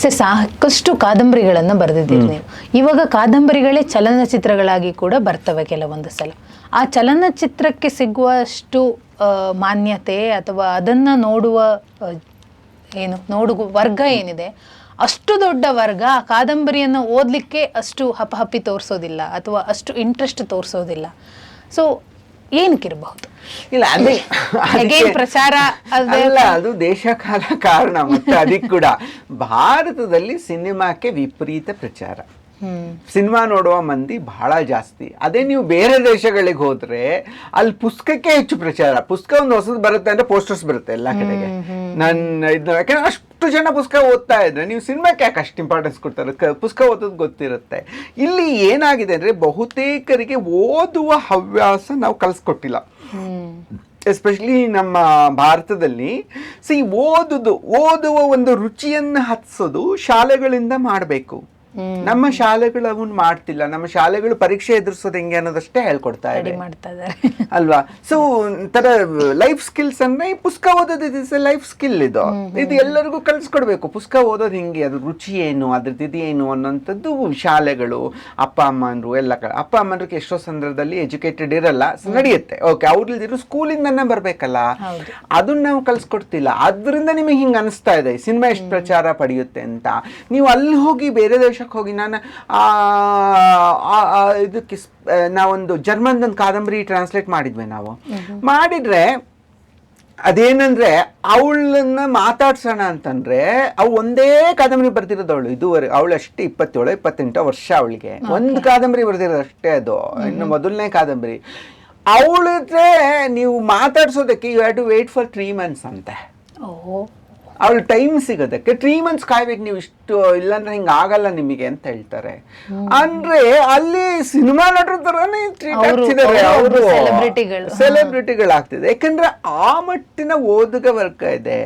Sir ಸಾಕಷ್ಟು ಕಾದಂಬರಿಗಳನ್ನು ಬರೆದಿದ್ದೀರಿ ನೀವು. ಇವಾಗ ಕಾದಂಬರಿಗಳೇ ಚಲನಚಿತ್ರಗಳಾಗಿ ಕೂಡ ಬರ್ತವೆ ಕೆಲವೊಂದು ಸಲ. ಆ ಚಲನಚಿತ್ರಕ್ಕೆ ಸಿಗುವಷ್ಟು ಮಾನ್ಯತೆ ಅಥವಾ ಅದನ್ನು ನೋಡುವ ಏನು ನೋಡು ವರ್ಗ ಏನಿದೆ ಅಷ್ಟು ದೊಡ್ಡ ವರ್ಗ ಆ ಕಾದಂಬರಿಯನ್ನು ಓದಲಿಕ್ಕೆ ಅಷ್ಟು ಹಪಹಪಿ ತೋರಿಸೋದಿಲ್ಲ ಅಥವಾ ಅಷ್ಟು ಇಂಟ್ರೆಸ್ಟ್ ತೋರಿಸೋದಿಲ್ಲ. ಸೊ ಏನಕ್ಕಿರಬಹುದು? ಇಲ್ಲ ಅದೇ ಪ್ರಚಾರ ಅದೇ- ಅಲ್ಲ ಅದು ದೇಶಕಾಲ ಕಾರಣ ಮತ್ತೆ ಅದಕ್ಕೆ ಕೂಡ. ಭಾರತದಲ್ಲಿ ಸಿನಿಮಾಕ್ಕೆ ವಿಪರೀತ ಪ್ರಚಾರ. ಸಿನಿಮಾ ನೋಡುವ ಮಂದಿ ಬಹಳ ಜಾಸ್ತಿ. ಅದೇ ನೀವು ಬೇರೆ ದೇಶಗಳಿಗೆ ಹೋದ್ರೆ ಅಲ್ಲಿ ಪುಸ್ತಕಕ್ಕೆ ಹೆಚ್ಚು ಪ್ರಚಾರ. ಪುಸ್ತಕ ಒಂದು ಹೊಸದು ಬರುತ್ತೆ ಅಂದ್ರೆ ಪೋಸ್ಟರ್ಸ್ ಬರುತ್ತೆ ಎಲ್ಲ ಕಡೆಗೆ. ನನ್ನ ಇದು ಯಾಕಂದ್ರೆ ಅಷ್ಟು ಜನ ಪುಸ್ತಕ ಓದ್ತಾ ಇದ್ರೆ. ನೀವು ಸಿನಿಮಾಕ್ಕೆ ಯಾಕೆ ಅಷ್ಟು ಇಂಪಾರ್ಟೆನ್ಸ್ ಕೊಡ್ತಾರೆ? ಪುಸ್ತಕ ಓದೋದು ಗೊತ್ತಿರುತ್ತೆ. ಇಲ್ಲಿ ಏನಾಗಿದೆ ಅಂದ್ರೆ ಬಹುತೇಕರಿಗೆ ಓದುವ ಹವ್ಯಾಸ ನಾವು ಕಲಿಸ್ಕೊಟ್ಟಿಲ್ಲ. ಎಸ್ಪೆಷಲಿ ನಮ್ಮ ಭಾರತದಲ್ಲಿ ಸಿ ಓದುದು ಓದುವ ಒಂದು ರುಚಿಯನ್ನು ಹತ್ಸೋದು ಶಾಲೆಗಳಿಂದ ಮಾಡಬೇಕು. ನಮ್ಮ ಶಾಲೆಗಳು ಅವನ್ ಮಾಡ್ತಿಲ್ಲ. ನಮ್ಮ ಶಾಲೆಗಳು ಪರೀಕ್ಷೆ ಎದುರಿಸೋದು ಹೆಂಗೆ ಅನ್ನೋದಷ್ಟೇ ಹೇಳ್ಕೊಡ್ತಾ ಇದೆ. ಅಲ್ವಾ? ಸೊ ತರ ಲೈಫ್ ಸ್ಕಿಲ್ಸ್ ಅಂದ್ರೆ ಈ ಪುಸ್ತಕ ಓದೋದು ಇಸ್ ಲೈಫ್ ಸ್ಕಿಲ್ ಇದು. ಇದು ಎಲ್ಲರಿಗೂ ಕಲಿಸ್ಕೊಡ್ಬೇಕು. ಪುಸ್ತಕ ಓದೋದು ಹಿಂಗೆ? ಅದ್ರ ರುಚಿ ಏನು? ಅದ್ರದ್ದು ಇದು ಏನು? ಅನ್ನೋಂಥದ್ದು ಶಾಲೆಗಳು ಅಪ್ಪ ಅಮ್ಮಂದ್ರು ಎಲ್ಲ ಅಪ್ಪ ಅಮ್ಮಂದ್ರಿಗೆ ಎಷ್ಟೋ ಸಂದರ್ಭದಲ್ಲಿ ಎಜುಕೇಟೆಡ್ ಇರಲ್ಲ. ನಡೆಯುತ್ತೆ. ಓಕೆ ಅವ್ರಲ್ಲಿರೋ ಸ್ಕೂಲಿಂದನೇ ಬರ್ಬೇಕಲ್ಲ. ಅದನ್ನ ನಾವು ಕಲ್ಸ್ಕೊಡ್ತಿಲ್ಲ. ಅದರಿಂದ ನಿಮಗೆ ಹಿಂಗೆ ಅನಿಸ್ತಾ ಇದೆ. ಸಿನಿಮಾ ಎಷ್ಟು ಪ್ರಚಾರ ಪಡೆಯುತ್ತೆ ಅಂತ. ನೀವು ಅಲ್ಲಿ ಹೋಗಿ ಬೇರೆ ದೇಶಕ್ಕೆ ಹೋಗಿ ನಾನು ಇದಕ್ಕೆ ನಾವೊಂದು ಜರ್ಮನ್ ಒಂದು ಕಾದಂಬರಿ ಟ್ರಾನ್ಸ್ಲೇಟ್ ಮಾಡಿದ್ವಿ ನಾವು. ಮಾಡಿದ್ರೆ ಅದೇನಂದ್ರೆ ಅವಳನ್ನ ಮಾತಾಡ್ಸೋಣ ಅಂತಂದ್ರೆ ಅವು ಒಂದೇ ಕಾದಂಬರಿ ಬರ್ದಿರೋದು ಅವಳು ಇದುವರೆ ಅವಳು ಅಷ್ಟೇ ಇಪ್ಪತ್ತೇಳು ಇಪ್ಪತ್ತೆಂಟು ವರ್ಷ ಅವಳಿಗೆ. ಒಂದು ಕಾದಂಬರಿ ಬರ್ದಿರೋದು ಅಷ್ಟೇ ಅದು ಇನ್ನು ಮೊದಲನೇ ಕಾದಂಬರಿ. ಅವಳಿದ್ರೆ ನೀವು ಮಾತಾಡ್ಸೋದಕ್ಕೆ you have to wait for three months ಅಂತೆ. ಅವಳ ಟೈಮ್ ಸಿಗೋದಕ್ಕೆ ತ್ರೀ ಮಂತ್ಸ್ ಕಾಯ್ಬೇಕು ನೀವು ಇಷ್ಟು ಇಲ್ಲಾಂದ್ರೆ ಹಿಂಗೆ ಆಗಲ್ಲ ನಿಮಗೆ ಅಂತ ಹೇಳ್ತಾರೆ. ಅಂದ್ರೆ ಅಲ್ಲಿ ಸಿನಿಮಾ ನಟರ ತರನೇ ಟ್ರೀಟ್ ಆಗ್ತಿದ್ದಾರೆ ಅವ್ರು ಸೆಲೆಬ್ರಿಟಿಗಳು ಸೆಲೆಬ್ರಿಟಿಗಳಾಗ್ತಿದೆ ಯಾಕಂದ್ರೆ ಆ ಮಟ್ಟಿನ ಓದುಗ ವರ್ಗ ಇದೆ.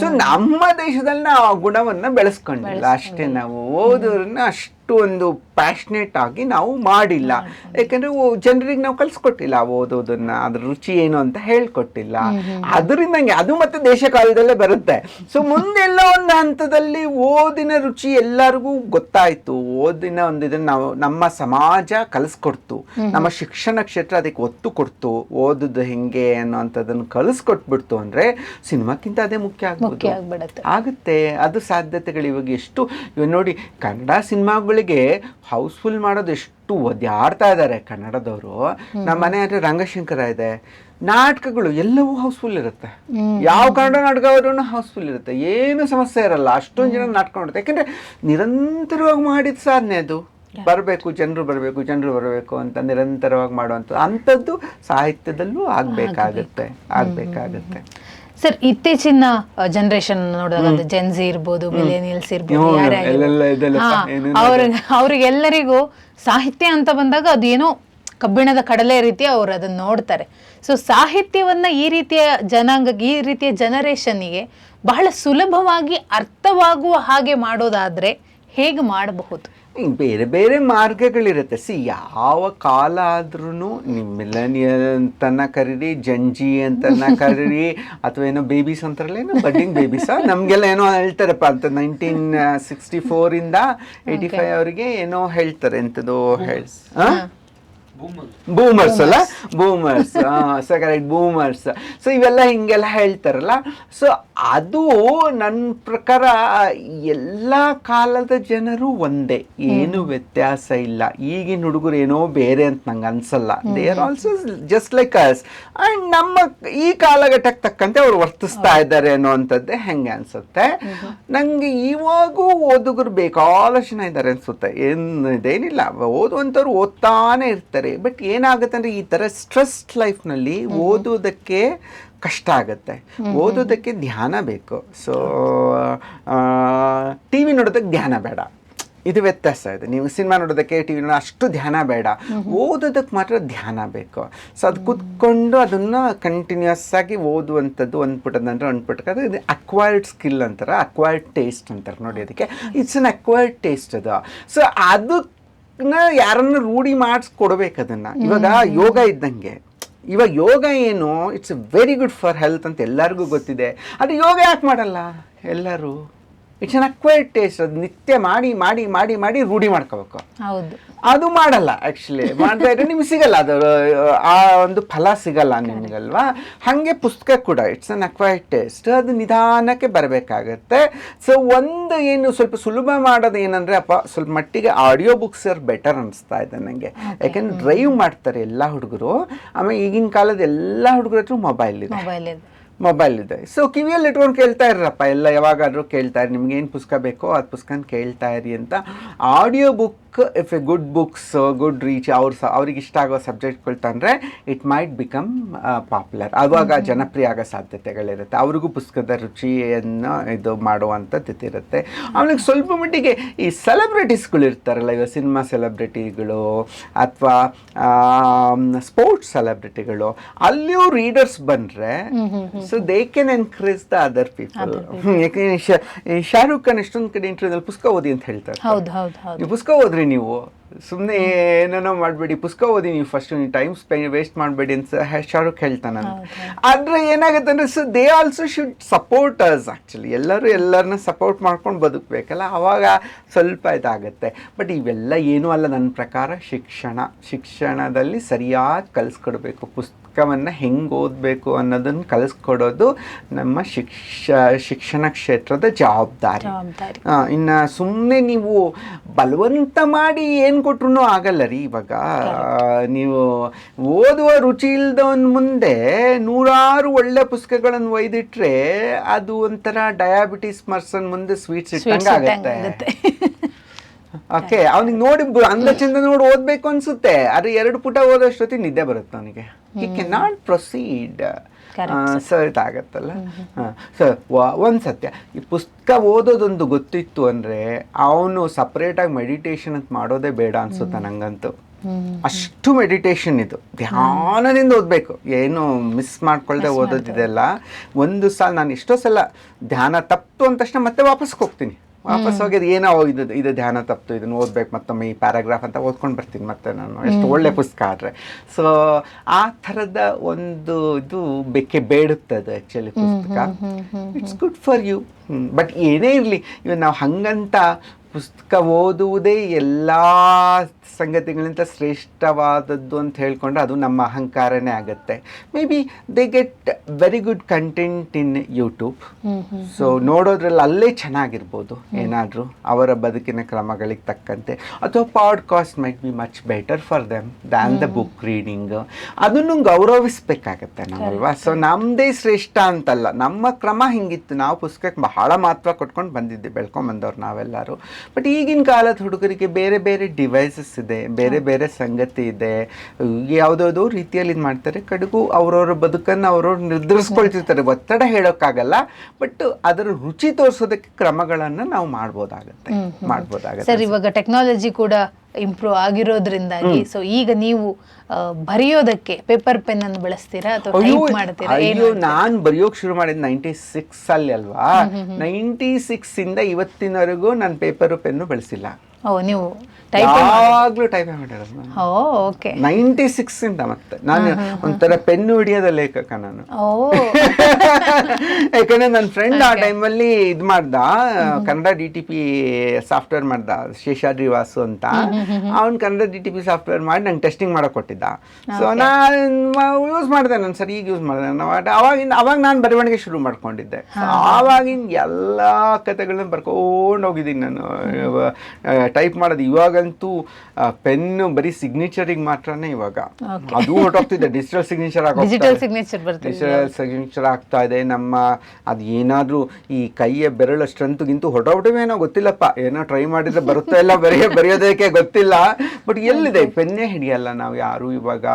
ಸೊ ನಮ್ಮ ದೇಶದಲ್ಲಿ ನಾವು ಆ ಗುಣವನ್ನ ಬೆಳೆಸ್ಕೊಂಡಿಲ್ಲ. ಅಷ್ಟೇ ನಾವು ಓದೋರನ್ನ ಅಷ್ಟು. ಒಂದು ಪ್ಯಾಷನೇಟ್ ಆಗಿ ನಾವು ಮಾಡಿಲ್ಲ. ಯಾಕಂದ್ರೆ ಜನರಿಗೆ ನಾವು ಕಲ್ಸ್ಕೊಟ್ಟಿಲ್ಲ ಓದೋದನ್ನ ಅದ್ರ ರುಚಿ ಏನು ಅಂತ ಹೇಳ್ಕೊಟ್ಟಿಲ್ಲ. ಅದರಿಂದ ಅದು ಮತ್ತೆ ದೇಶ ಕಾಲದಲ್ಲೇ ಬರುತ್ತೆ. ಸೊ ಮುಂದೆಲ್ಲ ಒಂದು ಹಂತದಲ್ಲಿ ಓದಿನ ರುಚಿ ಎಲ್ಲರಿಗೂ ಗೊತ್ತಾಯ್ತು. ಓದಿನ ಒಂದು ಇದನ್ನ ನಾವು ನಮ್ಮ ಸಮಾಜ ಕಲಿಸ್ಕೊಡ್ತು. ನಮ್ಮ ಶಿಕ್ಷಣ ಕ್ಷೇತ್ರ ಅದಕ್ಕೆ ಒತ್ತು ಕೊಡ್ತು. ಓದುದು ಹೆಂಗೆ ಅನ್ನೋಂಥದ್ದನ್ನು ಕಲಿಸ್ಕೊಟ್ಬಿಡ್ತು ಅಂದ್ರೆ ಸಿನಿಮಾಕ್ಕಿಂತ ಅದೇ ಮುಖ್ಯ ಆಗ್ಬೋದು. ಆಗುತ್ತೆ. ಅದು ಸಾಧ್ಯತೆಗಳು ಇವಾಗ ಎಷ್ಟು. ಇವಾಗ ನೋಡಿ ಕನ್ನಡ ಸಿನಿಮಾಗಳಿಗೆ ಹೌಸ್ಫುಲ್ ಮಾಡೋದು ಎಷ್ಟು ಒದ್ದಾಡ್ತಾ ಇದ್ದಾರೆ ಕನ್ನಡದವರು. ನಮ್ಮ ಮನೆ ಹತ್ರ ರಂಗಶಂಕರ ಇದೆ. ನಾಟಕಗಳು ಎಲ್ಲವೂ ಹೌಸ್ಫುಲ್ ಇರುತ್ತೆ. ಯಾವ ಕನ್ನಡ ನಾಟಕ ಆದ್ರೂ ಹೌಸ್ಫುಲ್ ಇರುತ್ತೆ. ಏನು ಸಮಸ್ಯೆ ಇರಲ್ಲ. ಅಷ್ಟೊಂದು ಜನ ನಾಟಕ ನೋಡುತ್ತೆ. ಯಾಕಂದ್ರೆ ನಿರಂತರವಾಗಿ ಮಾಡಿದ ಸಾಧನೆ ಅದು. ಬರಬೇಕು ಜನರು ಬರಬೇಕು ಜನರು ಬರಬೇಕು ಅಂತ ನಿರಂತರವಾಗಿ ಮಾಡುವಂಥದ್ದು. ಅಂಥದ್ದು ಸಾಹಿತ್ಯದಲ್ಲೂ ಆಗ್ಬೇಕಾಗತ್ತೆ. ಆಗ್ಬೇಕಾಗತ್ತೆ. ಸರ್ ಇತ್ತೀಚಿನ ಜನರೇಷನ್ ನೋಡಿದಾಗ ಜೆನ್ಸಿ ಇರ್ಬೋದು ಮಿಲೇನಿಯಲ್ಸ್ ಇರ್ಬೋದು ಯಾರೇ ಅವ್ರಿಗೆಲ್ಲರಿಗೂ ಸಾಹಿತ್ಯ ಅಂತ ಬಂದಾಗ ಅದು ಏನೋ ಕಬ್ಬಿಣದ ಕಡಲೆ ರೀತಿ ಅವ್ರು ಅದನ್ನ ನೋಡ್ತಾರೆ. ಸೊ ಸಾಹಿತ್ಯವನ್ನ ಈ ರೀತಿಯ ಜನಾಂಗ ಈ ರೀತಿಯ ಜನರೇಷನ್ಗೆ ಬಹಳ ಸುಲಭವಾಗಿ ಅರ್ಥವಾಗುವ ಹಾಗೆ ಮಾಡೋದಾದ್ರೆ ಹೇಗೆ ಮಾಡಬಹುದು? ಬೇರೆ ಬೇರೆ ಮಾರ್ಗಗಳಿರುತ್ತೆ. ಸಿ ಯಾವ ಕಾಲ ಆದ್ರೂ ನಿಮ್ಮ ಮಿಲನಿಯಲ್ ಅಂತನ ಕರೀರಿ ಜಂಜಿ ಅಂತನ ಕರೀರಿ ಅಥವಾ ಏನೋ ಬೇಬೀಸ್ ಅಂತಾರಲ್ಲ ಏನೋ ಬಡ್ಡಿಂಗ್ ಬೇಬೀಸ ನಮಗೆಲ್ಲ ಏನೋ ಹೇಳ್ತಾರಪ್ಪ ಅಂತ ನೈನ್ಟೀನ್ ಸಿಕ್ಸ್ಟಿ ಫೋರಿಂದ ಏಯ್ಟಿ ಫೈವ್ ಅವರಿಗೆ ಏನೋ ಹೇಳ್ತಾರೆ ಎಂಥದ್ದು ಹೇಳಿ ಬೂಮರ್ಸ್ ಅಲ್ಲ? Boomers so correct boomers so ಇವೆಲ್ಲ ಹಿಂಗೆಲ್ಲ ಹೇಳ್ತಾರಲ್ಲ? ಸೊ ಅದು ನನ್ನ ಪ್ರಕಾರ ಎಲ್ಲ ಕಾಲದ ಜನರು ಒಂದೇ. ಏನು ವ್ಯತ್ಯಾಸ ಇಲ್ಲ. ಈಗಿನ ಹುಡುಗರು ಏನೋ ಬೇರೆ ಅಂತ ನಂಗೆ ಅನ್ಸಲ್ಲ. They are also just like us and ನಮ್ಮ ಈ ಕಾಲಘಟ್ಟಕ್ಕೆ ತಕ್ಕಂತೆ ಅವ್ರು ವರ್ತಿಸ್ತಾ ಇದ್ದಾರೆ ಅನ್ನೋ ಅಂಥದ್ದೇ ಹೆಂಗೆ ಅನ್ಸುತ್ತೆ? ನಂಗೆ ಇವಾಗೂ ಓದುಗರು ಬೇಕಾದಷ್ಟು ಜನ ಇದ್ದಾರೆ ಅನ್ಸುತ್ತೆ. ಏನು ಇದೇನಿಲ್ಲ. ಓದುವಂಥವ್ರು ಓದ್ತಾನೆ ಇರ್ತಾರೆ. ಬಟ್ ಏನಾಗುತ್ತೆ ಅಂದ್ರೆ ಈ ಥರ ಸ್ಟ್ರೆಸ್ ಲೈಫ್ನಲ್ಲಿ ಓದೋದಕ್ಕೆ ಕಷ್ಟ ಆಗುತ್ತೆ. ಓದೋದಕ್ಕೆ ಧ್ಯಾನ ಬೇಕು. ಸೊ ಟಿ ವಿ ನೋಡೋದಕ್ಕೆ ಧ್ಯಾನ ಬೇಡ. ಇದು ವ್ಯತ್ಯಾಸ ಇದೆ. ನೀವು ಸಿನಿಮಾ ನೋಡೋದಕ್ಕೆ ಟಿ ವಿ ಅಷ್ಟು ಧ್ಯಾನ ಬೇಡ. ಓದೋದಕ್ಕೆ ಮಾತ್ರ ಧ್ಯಾನ ಬೇಕು. ಸೊ ಅದು ಕುತ್ಕೊಂಡು ಅದನ್ನು ಕಂಟಿನ್ಯೂಸ್ ಆಗಿ ಓದುವಂಥದ್ದು ಒಂದು ಪುಟದಂದ್ರೆ ಒಂದು ಪುಟಕ್ಕೆ. ಅದು ಇದು ಅಕ್ವೈರ್ಡ್ ಸ್ಕಿಲ್ ಅಂತಾರೆ. ಅಕ್ವೈರ್ಡ್ ಟೇಸ್ಟ್ ಅಂತಾರೆ ನೋಡಿ ಅದಕ್ಕೆ. ಇಟ್ಸ್ ಅನ್ ಅಕ್ವೈರ್ಡ್ ಟೇಸ್ಟ್ ಅದು. ಸೊ ಅದನ್ನ ಯಾರನ್ನು ರೂಢಿ ಮಾಡಿಸ್ಕೊಡ್ಬೇಕು ಅದನ್ನು. ಇವಾಗ ಯೋಗ ಇದ್ದಂಗೆ. ಇವಾಗ ಯೋಗ ಏನು it's very good for health ಅಂತ ಎಲ್ಲರಿಗೂ ಗೊತ್ತಿದೆ. ಅದು ಯೋಗ ಯಾಕೆ ಮಾಡಲ್ಲ? ಎಲ್ಲರೂ. ಇಟ್ಸ್ ಅನ್ ಅಕ್ವೈರ್ಡ್ ಟೇಸ್ಟ್ ಅದು. ನಿತ್ಯ ಮಾಡಿ ಮಾಡಿ ಮಾಡಿ ಮಾಡಿ ರೂಢಿ ಮಾಡ್ಕೋಬೇಕು. ಹೌದು. ಅದು ಮಾಡಲ್ಲ ಆ್ಯಕ್ಚುಲಿ ಮಾಡ್ತಾ ಇದ್ರೆ ನಿಮ್ಗೆ ಸಿಗಲ್ಲ. ಅದು ಆ ಒಂದು ಫಲ ಸಿಗಲ್ಲ ನಿಮಗಲ್ವಾ? ಹಾಗೆ ಪುಸ್ತಕ ಕೂಡ ಇಟ್ಸ್ ಅನ್ ಅಕ್ವೈರ್ಡ್ ಟೇಸ್ಟ್ ಅದು ನಿಧಾನಕ್ಕೆ ಬರಬೇಕಾಗತ್ತೆ. ಸೊ ಒಂದು ಏನು ಸ್ವಲ್ಪ ಸುಲಭ ಮಾಡೋದು ಏನಂದರೆ ಅಪ್ಪ ಸ್ವಲ್ಪ ಮಟ್ಟಿಗೆ ಆಡಿಯೋ ಬುಕ್ಸ್ ಆರ್ ಬೆಟರ್ ಅನಿಸ್ತಾ ಇದೆ ನನಗೆ ಯಾಕೆಂದ್ರೆ ಡ್ರೈವ್ ಮಾಡ್ತಾರೆ ಎಲ್ಲ ಹುಡುಗರು. ಆಮೇಲೆ ಈಗಿನ ಕಾಲದ ಎಲ್ಲ ಹುಡುಗರ ಹತ್ರ ಮೊಬೈಲ್ ಇದೆ. ಮೊಬೈಲ್ ಇದೆ. ಸೊ ಕಿವಿಯಲ್ಲಿ ಇಟ್ಕೊಂಡು ಕೇಳ್ತಾ ಇರಪ್ಪ ಎಲ್ಲ ಯಾವಾಗಾದರೂ ಕೇಳ್ತಾ ಇರಿ. ನಿಮ್ಗೆ ಏನು ಪುಸ್ತಕ ಬೇಕೋ ಅದು ಪುಸ್ತಕನ ಕೇಳ್ತಾ ಇರಿ ಅಂತ. Audio book if a good books good reach ಅವ್ರ ಸ ಅವ್ರಿಗೆ ಇಷ್ಟ ಆಗೋ ಸಬ್ಜೆಕ್ಟ್ಗಳು ತಂದರೆ ಇಟ್ ಮೈಟ್ ಬಿಕಮ್ ಪಾಪ್ಯುಲರ್ ಆವಾಗ ಜನಪ್ರಿಯ ಆಗೋ ಸಾಧ್ಯತೆಗಳಿರುತ್ತೆ. ಅವ್ರಿಗೂ ಪುಸ್ತಕದ ರುಚಿಯನ್ನು ಇದು ಮಾಡುವಂಥದ್ದು ಇರುತ್ತೆ. ಆಮೇಲೆ ಸ್ವಲ್ಪ ಮಟ್ಟಿಗೆ ಈ ಸೆಲೆಬ್ರಿಟೀಸ್ಗಳು ಇರ್ತಾರಲ್ಲ ಇವಾಗ ಸಿನಿಮಾ ಸೆಲೆಬ್ರಿಟಿಗಳು ಅಥವಾ ಸ್ಪೋರ್ಟ್ಸ್ ಸೆಲೆಬ್ರಿಟಿಗಳು ಅಲ್ಲಿಯೂ ರೀಡರ್ಸ್ ಬಂದರೆ so they can encourage the other people ಯಾಕಂದ್ರೆ ಶಾರುಖ್ ಖಾನ್ ಎಷ್ಟೊಂದು ಕಡೆ ಇಂಟರ್ವ್ಯೂದಲ್ಲಿ ಪುಸ್ತಕ ಓದಿ ಅಂತ ಹೇಳ್ತಾರೆ. ಪುಸ್ತಕ ಓದ್ರಿ ನೀವು. ಸುಮ್ಮನೆ ಏನೇನೋ ಮಾಡಬೇಡಿ. ಪುಸ್ತಕ ಓದಿ ನೀವು ಫಸ್ಟ್ ನೀವು ಟೈಮ್ ಸ್ಪೆಂಡ್ ವೇಸ್ಟ್ ಮಾಡಬೇಡಿ ಅಂತ ಶಾರುಖ್ ಹೇಳ್ತಾನೆ ಆದರೆ ಏನಾಗುತ್ತೆ ಅಂದರೆ so they also should support us actually ಎಲ್ಲರೂ ಎಲ್ಲರನ್ನ ಸಪೋರ್ಟ್ ಮಾಡ್ಕೊಂಡು ಬದುಕಬೇಕಲ್ಲ. ಆವಾಗ ಸ್ವಲ್ಪ ಇದಾಗುತ್ತೆ. ಬಟ್ ಇವೆಲ್ಲ ಏನೂ ಅಲ್ಲ. ನನ್ನ ಪ್ರಕಾರ ಶಿಕ್ಷಣ ಶಿಕ್ಷಣದಲ್ಲಿ ಸರಿಯಾಗಿ ಕಲಿಸ್ಕೊಡ್ಬೇಕು. ಪುಸ್ತಕವನ್ನು ಹೆಂಗೆ ಓದಬೇಕು ಅನ್ನೋದನ್ನು ಕಲಿಸ್ಕೊಡೋದು ನಮ್ಮ ಶಿಕ್ಷ ಶಿಕ್ಷಣ ಕ್ಷೇತ್ರದ ಜವಾಬ್ದಾರಿ. ಇನ್ನ ಸುಮ್ಮನೆ ನೀವು ಬಲವಂತ ಮಾಡಿ ಏನು ಕೊಟ್ರು ಆಗಲ್ಲ ರೀ ಇವಾಗ. ನೀವು ಓದುವ ರುಚಿ ಇಲ್ದವನ್ ಮುಂದೆ ನೂರಾರು ಒಳ್ಳೆ ಪುಸ್ತಕಗಳನ್ನು ಒಯ್ದಿಟ್ರೆ ಅದು ಒಂಥರ ಡಯಾಬಿಟಿಸ್ ಪರ್ಸನ್ ಮುಂದೆ ಸ್ವೀಟ್ಸ್ ಇಟ್ಟಂಗೆ ಆಗುತ್ತೆ. ಓಕೆ ಅವ್ನಿಗೆ ನೋಡಿ ಅಂದ ಚಂದ ನೋಡಿ ಓದ್ಬೇಕು ಅನ್ಸುತ್ತೆ. ಆದ್ರೆ ಎರಡು ಪುಟ ಓದೋಷ್ಟೊತ್ತಿಗೆ ನಿದ್ದೆ ಬರುತ್ತೆ ಅವನಿಗೆ. ಈ ಕೆನ್ ನಾಟ್ ಪ್ರೊಸೀಡ್ ಸೊ ಇದಾಗತ್ತಲ್ಲ? ಸೊ ಒಂದು ಸತ್ಯ. ಈ ಪುಸ್ತಕ ಓದೋದೊಂದು ಗೊತ್ತಿತ್ತು ಅಂದರೆ ಅವನು ಸಪ್ರೇಟಾಗಿ ಮೆಡಿಟೇಷನ್ ಅಂತ ಮಾಡೋದೇ ಬೇಡ ಅನ್ಸುತ್ತೆ ನನಗಂತೂ ಅಷ್ಟು ಮೆಡಿಟೇಷನ್ ಇದು. ಧ್ಯಾನದಿಂದ ಓದಬೇಕು. ಏನು ಮಿಸ್ ಮಾಡ್ಕೊಳ್ದೆ ಓದೋದಿದೆಲ್ಲ. ಒಂದು ಸಲ ನಾನು ಎಷ್ಟೋ ಸಲ ಧ್ಯಾನ ತಪ್ಪು ಅಂದ ತಕ್ಷಣ ಮತ್ತೆ ವಾಪಸ್ ಹೋಗ್ತೀನಿ. ವಾಪಸ್ ಹೋಗಿ ಅದು ಏನೋ ಇದು ಇದು ಧ್ಯಾನ ತಪ್ತು ಇದನ್ನು ಓದ್ಬೇಕು ಮತ್ತೊಮ್ಮೆ ಈ ಪ್ಯಾರಾಗ್ರಾಫ್ ಅಂತ ಓದ್ಕೊಂಡು ಬರ್ತೀನಿ ಮತ್ತೆ ನಾನು. ಎಷ್ಟು ಒಳ್ಳೆ ಪುಸ್ತಕ ಆದರೆ. ಸೊ ಆ ಥರದ ಒಂದು ಇದು ಬೇಕೆ ಬೇಡುತ್ತದೆ ಆ್ಯಕ್ಚುಲಿ ಪುಸ್ತಕ. It's good for you but ಏನೇ ಇರಲಿ ಇವಾಗ ನಾವು ಹಂಗಂತ ಪುಸ್ತಕ ಓದುವುದೇ ಎಲ್ಲ ಸಂಗತಿಗಳಿಂದ ಶ್ರೇಷ್ಠವಾದದ್ದು ಅಂತ ಹೇಳ್ಕೊಂಡ್ರೆ ಅದು ನಮ್ಮ ಅಹಂಕಾರನೇ ಆಗುತ್ತೆ. May be they get very good content in YouTube so ನೋಡೋದ್ರಲ್ಲಿ ಅಲ್ಲೇ ಚೆನ್ನಾಗಿರ್ಬೋದು. ಏನಾದರೂ ಅವರ ಬದುಕಿನ ಕ್ರಮಗಳಿಗೆ ತಕ್ಕಂತೆ. ಅಥವಾ podcast might be much better for them than the book reading ಅದನ್ನು ಗೌರವಿಸ್ಬೇಕಾಗತ್ತೆ ನಾವಲ್ವಾ ಸೊ ನಮ್ಮದೇ ಶ್ರೇಷ್ಠ ಅಂತಲ್ಲ. ನಮ್ಮ ಕ್ರಮ ಹಿಂಗಿತ್ತು. ನಾವು ಪುಸ್ತಕಕ್ಕೆ ಬಹಳ ಮಹತ್ವ ಕೊಟ್ಕೊಂಡು ಬಂದಿದ್ದೆ ಬೆಳ್ಕೊಂಡ್ ಬಂದವ್ರು ನಾವೆಲ್ಲರೂ. ಬಟ್ ಈಗಿನ ಕಾಲದ ಹುಡುಗರಿಗೆ ಬೇರೆ ಬೇರೆ ಡಿವೈಸಸ್ ಇದೆ ಬೇರೆ ಬೇರೆ ಸಂಗತಿ ಇದೆ. ಯಾವುದಾವುದೋ ರೀತಿಯಲ್ಲಿ ಇದು ಮಾಡ್ತಾರೆ. ಕಡುಗು ಅವ್ರವ್ರ ಬದುಕನ್ನು ಅವ್ರವ್ರು ನಿರ್ಧರಿಸ್ಕೊಳ್ತಿರ್ತಾರೆ. ಒತ್ತಡ ಹೇಳೋಕ್ಕಾಗಲ್ಲ. ಬಟ್ ಅದರ ರುಚಿ ತೋರಿಸೋದಕ್ಕೆ ಕ್ರಮಗಳನ್ನು ನಾವು ಮಾಡ್ಬೋದಾಗತ್ತೆ. ಮಾಡ್ಬೋದಾಗತ್ತೆ. ಸರ್ ಇವಾಗ ಟೆಕ್ನಾಲಜಿ ಕೂಡ ಇಂಪ್ರೂವ್ ಆಗಿರೋದ್ರಿಂದಾಗಿ. ಸೊ ಈಗ ನೀವು ಬರೆಯೋದಕ್ಕೆ ಪೇಪರ್ ಪೆನ್ ಅನ್ನು ಬಳಸ್ತೀರಾ ಅಥವಾ ಟೈಪ್ ಮಾಡ್ತೀರಾ? ಅಯ್ಯೋ ನಾನ್ ಬರೆಯೋಕ್ ಶುರು ಮಾಡಿದ ನೈಂಟಿ ಸಿಕ್ಸ್ ಅಲ್ಲಿ ಅಲ್ವಾ? ನೈಂಟಿ ಸಿಕ್ಸ್ ಇಂದ ಇವತ್ತಿನವರೆಗೂ ನಾನು ಪೇಪರ್ ಪೆನ್ನು ಬಳಸಿಲ್ಲ. ಓ ನೀವು ಯಾವಾಗ್ಲೂ ಟೈಪ್ ಮಾಡಿರೋದು ಓ ಓಕೆ ನೈಂಟಿ ಸಿಕ್ಸ್ ಇಂದ ಮತ್ತೆ. ನಾನು ಒಂಥರ ಪೆನ್ನು ಹಿಡಿಯೋದ ಲೇಖಕ ನಾನು. ಯಾಕಂದ್ರೆ ನನ್ನ ಫ್ರೆಂಡ್ ಆ ಟೈಮಲ್ಲಿ ಇದು ಮಾಡ್ದ Kannada D T P software ಮಾಡ್ದ ಶೇಷಾದ್ರಿ ವಾಸು ಅಂತ. ಅವ್ನು Kannada D T P software ಮಾಡಿ ನಂಗೆ ಟೆಸ್ಟಿಂಗ್ ಮಾಡಕ್ ಕೊಟ್ಟಿದ್ದ. ಸೊ ನಾನು ಯೂಸ್ ಮಾಡಿದೆ ನಾನು ಸರಿ ಈಗ ಯೂಸ್ ಮಾಡಿದೆ. ಅವಾಗಿನ ಅವಾಗ- ಅವಾಗಿಂದ ಅವಾಗ ನಾನು ಬರವಣಿಗೆ ಶುರು ಮಾಡ್ಕೊಂಡಿದ್ದೆ. ಆವಾಗಿನ ಎಲ್ಲ ಕತೆಗಳನ್ನ ಬರ್ಕೊಂಡು ಹೋಗಿದ್ದೀನಿ ನಾನು. ಟೈಪ್ ಮಾಡೋದು ಇವಾಗಂತೂ ಪೆನ್ನು ಬರೀ ಸಿಗ್ನೇಚರಿಗೆ ಮಾತ್ರನೇ ಇವಾಗ. ಅದು ಹೊರಟೋಗ್ತಿದೆ digital signature digital signature digital signature ಆಗ್ತಾ ಇದೆ ನಮ್ಮ ಅದು ಏನಾದರೂ ಈ ಕೈಯ ಬೆರಳು ಸ್ಟ್ರೆಂತ್ಗಿಂತೂ ಹೊರಟೋಗ್ಬಿಟ್ಟವೇನೋ ಗೊತ್ತಿಲ್ಲಪ್ಪ. ಏನೋ ಟ್ರೈ ಮಾಡಿದ್ರೆ ಬರುತ್ತಾ ಇಲ್ಲ ಬರೆಯ ಬರೆಯೋದಕ್ಕೆ ಗೊತ್ತಿಲ್ಲ. ಬಟ್ ಎಲ್ಲಿದೆ? ಪೆನ್ನೇ ಹಿಡಿಯಲ್ಲ ನಾವು ಯಾರು ಇವಾಗ.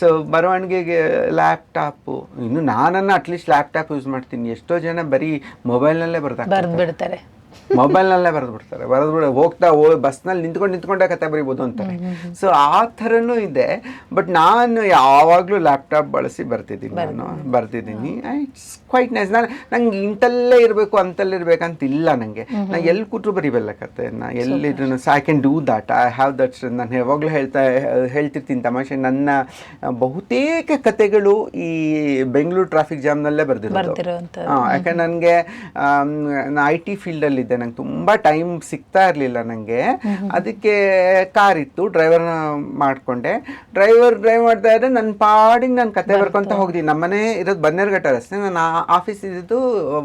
ಸೊ ಬರವಣಿಗೆಗೆ ಲ್ಯಾಪ್ಟಾಪು ಇನ್ನು ನಾನನ್ನು ಅಟ್ಲೀಸ್ಟ್ ಲ್ಯಾಪ್ಟಾಪ್ ಯೂಸ್ ಮಾಡ್ತೀನಿ. ಎಷ್ಟೋ ಜನ ಬರೀ ಮೊಬೈಲ್ನಲ್ಲೇ ಬರ್ತಾರೆ ಬರ್ದ್ ಬಿಡ್ತಾರೆ ಮೊಬೈಲ್ನಲ್ಲೇ ಬರೆದು ಬಿಡ್ತಾರೆ ಬರೆದು ಬಿಡ ಹೋಗ್ತಾ ಹೋ ಬಸ್ನಲ್ಲಿ ನಿಂತ್ಕೊಂಡು ನಿಂತ್ಕೊಂಡೆ ಕತೆ ಬರಿಬೋದು ಅಂತಾರೆ. ಸೊ ಆ ಥರನೂ ಇದೆ. ಬಟ್ ನಾನು ಯಾವಾಗಲೂ ಲ್ಯಾಪ್ಟಾಪ್ ಬಳಸಿ ಬರ್ತಿದ್ದೀನಿ ನಾನು. ಬರ್ತಿದ್ದೀನಿ. ಇಟ್ಸ್ ಕ್ವೈಟ್ ನೈಸ್ ನಾನು ನಂಗೆ ಇಂಥಲ್ಲೇ ಇರಬೇಕು ಅಂತಲ್ಲೇ ಇರಬೇಕಂತಿಲ್ಲ ನನಗೆ ನಾ ಎಲ್ಲಿ ಕೂತ್ರು ಬರೀಬಲ್ಲ ನಾ ಎಲ್ಲಿದ್ರು I can do that I have that ನಾನು ಯಾವಾಗಲೂ ಹೇಳ್ತಾ ಹೇಳ್ತಿರ್ತೀನಿ ತಮಾಷೆ. ನನ್ನ ಬಹುತೇಕ ಕತೆಗಳು ಈ ಬೆಂಗಳೂರು ಟ್ರಾಫಿಕ್ ಜಾಮ್ನಲ್ಲೇ ಬರ್ದಿರೋದು. ಯಾಕಂದ್ರೆ ನನಗೆ ಐ ಟಿ ಫೀಲ್ಡಲ್ಲಿದ್ದೆ ಇದ್ದೆ ನಂಗೆ ತುಂಬ ಟೈಮ್ ಸಿಗ್ತಾ ಇರಲಿಲ್ಲ ನನಗೆ ಅದಕ್ಕೆ ಕಾರ್ ಇತ್ತು. ಡ್ರೈವರ್ನ ಮಾಡಿಕೊಂಡೆ. ಡ್ರೈವರ್ ಡ್ರೈವ್ ಮಾಡ್ತಾ ಇದ್ದರೆ ನನ್ನ ಪಾಡಿಗೆ ನಾನು ಕತೆ ಬರ್ಕೊಂತ ಹೋಗಿದ್ದೀನಿ ನಮ್ಮನೆ ಇರೋದು ಬನ್ನೇರ್ಘಟ್ಟ ರಸ್ತೆ. ನನ್ನ ಆಫೀಸ್ ಇದ್ದು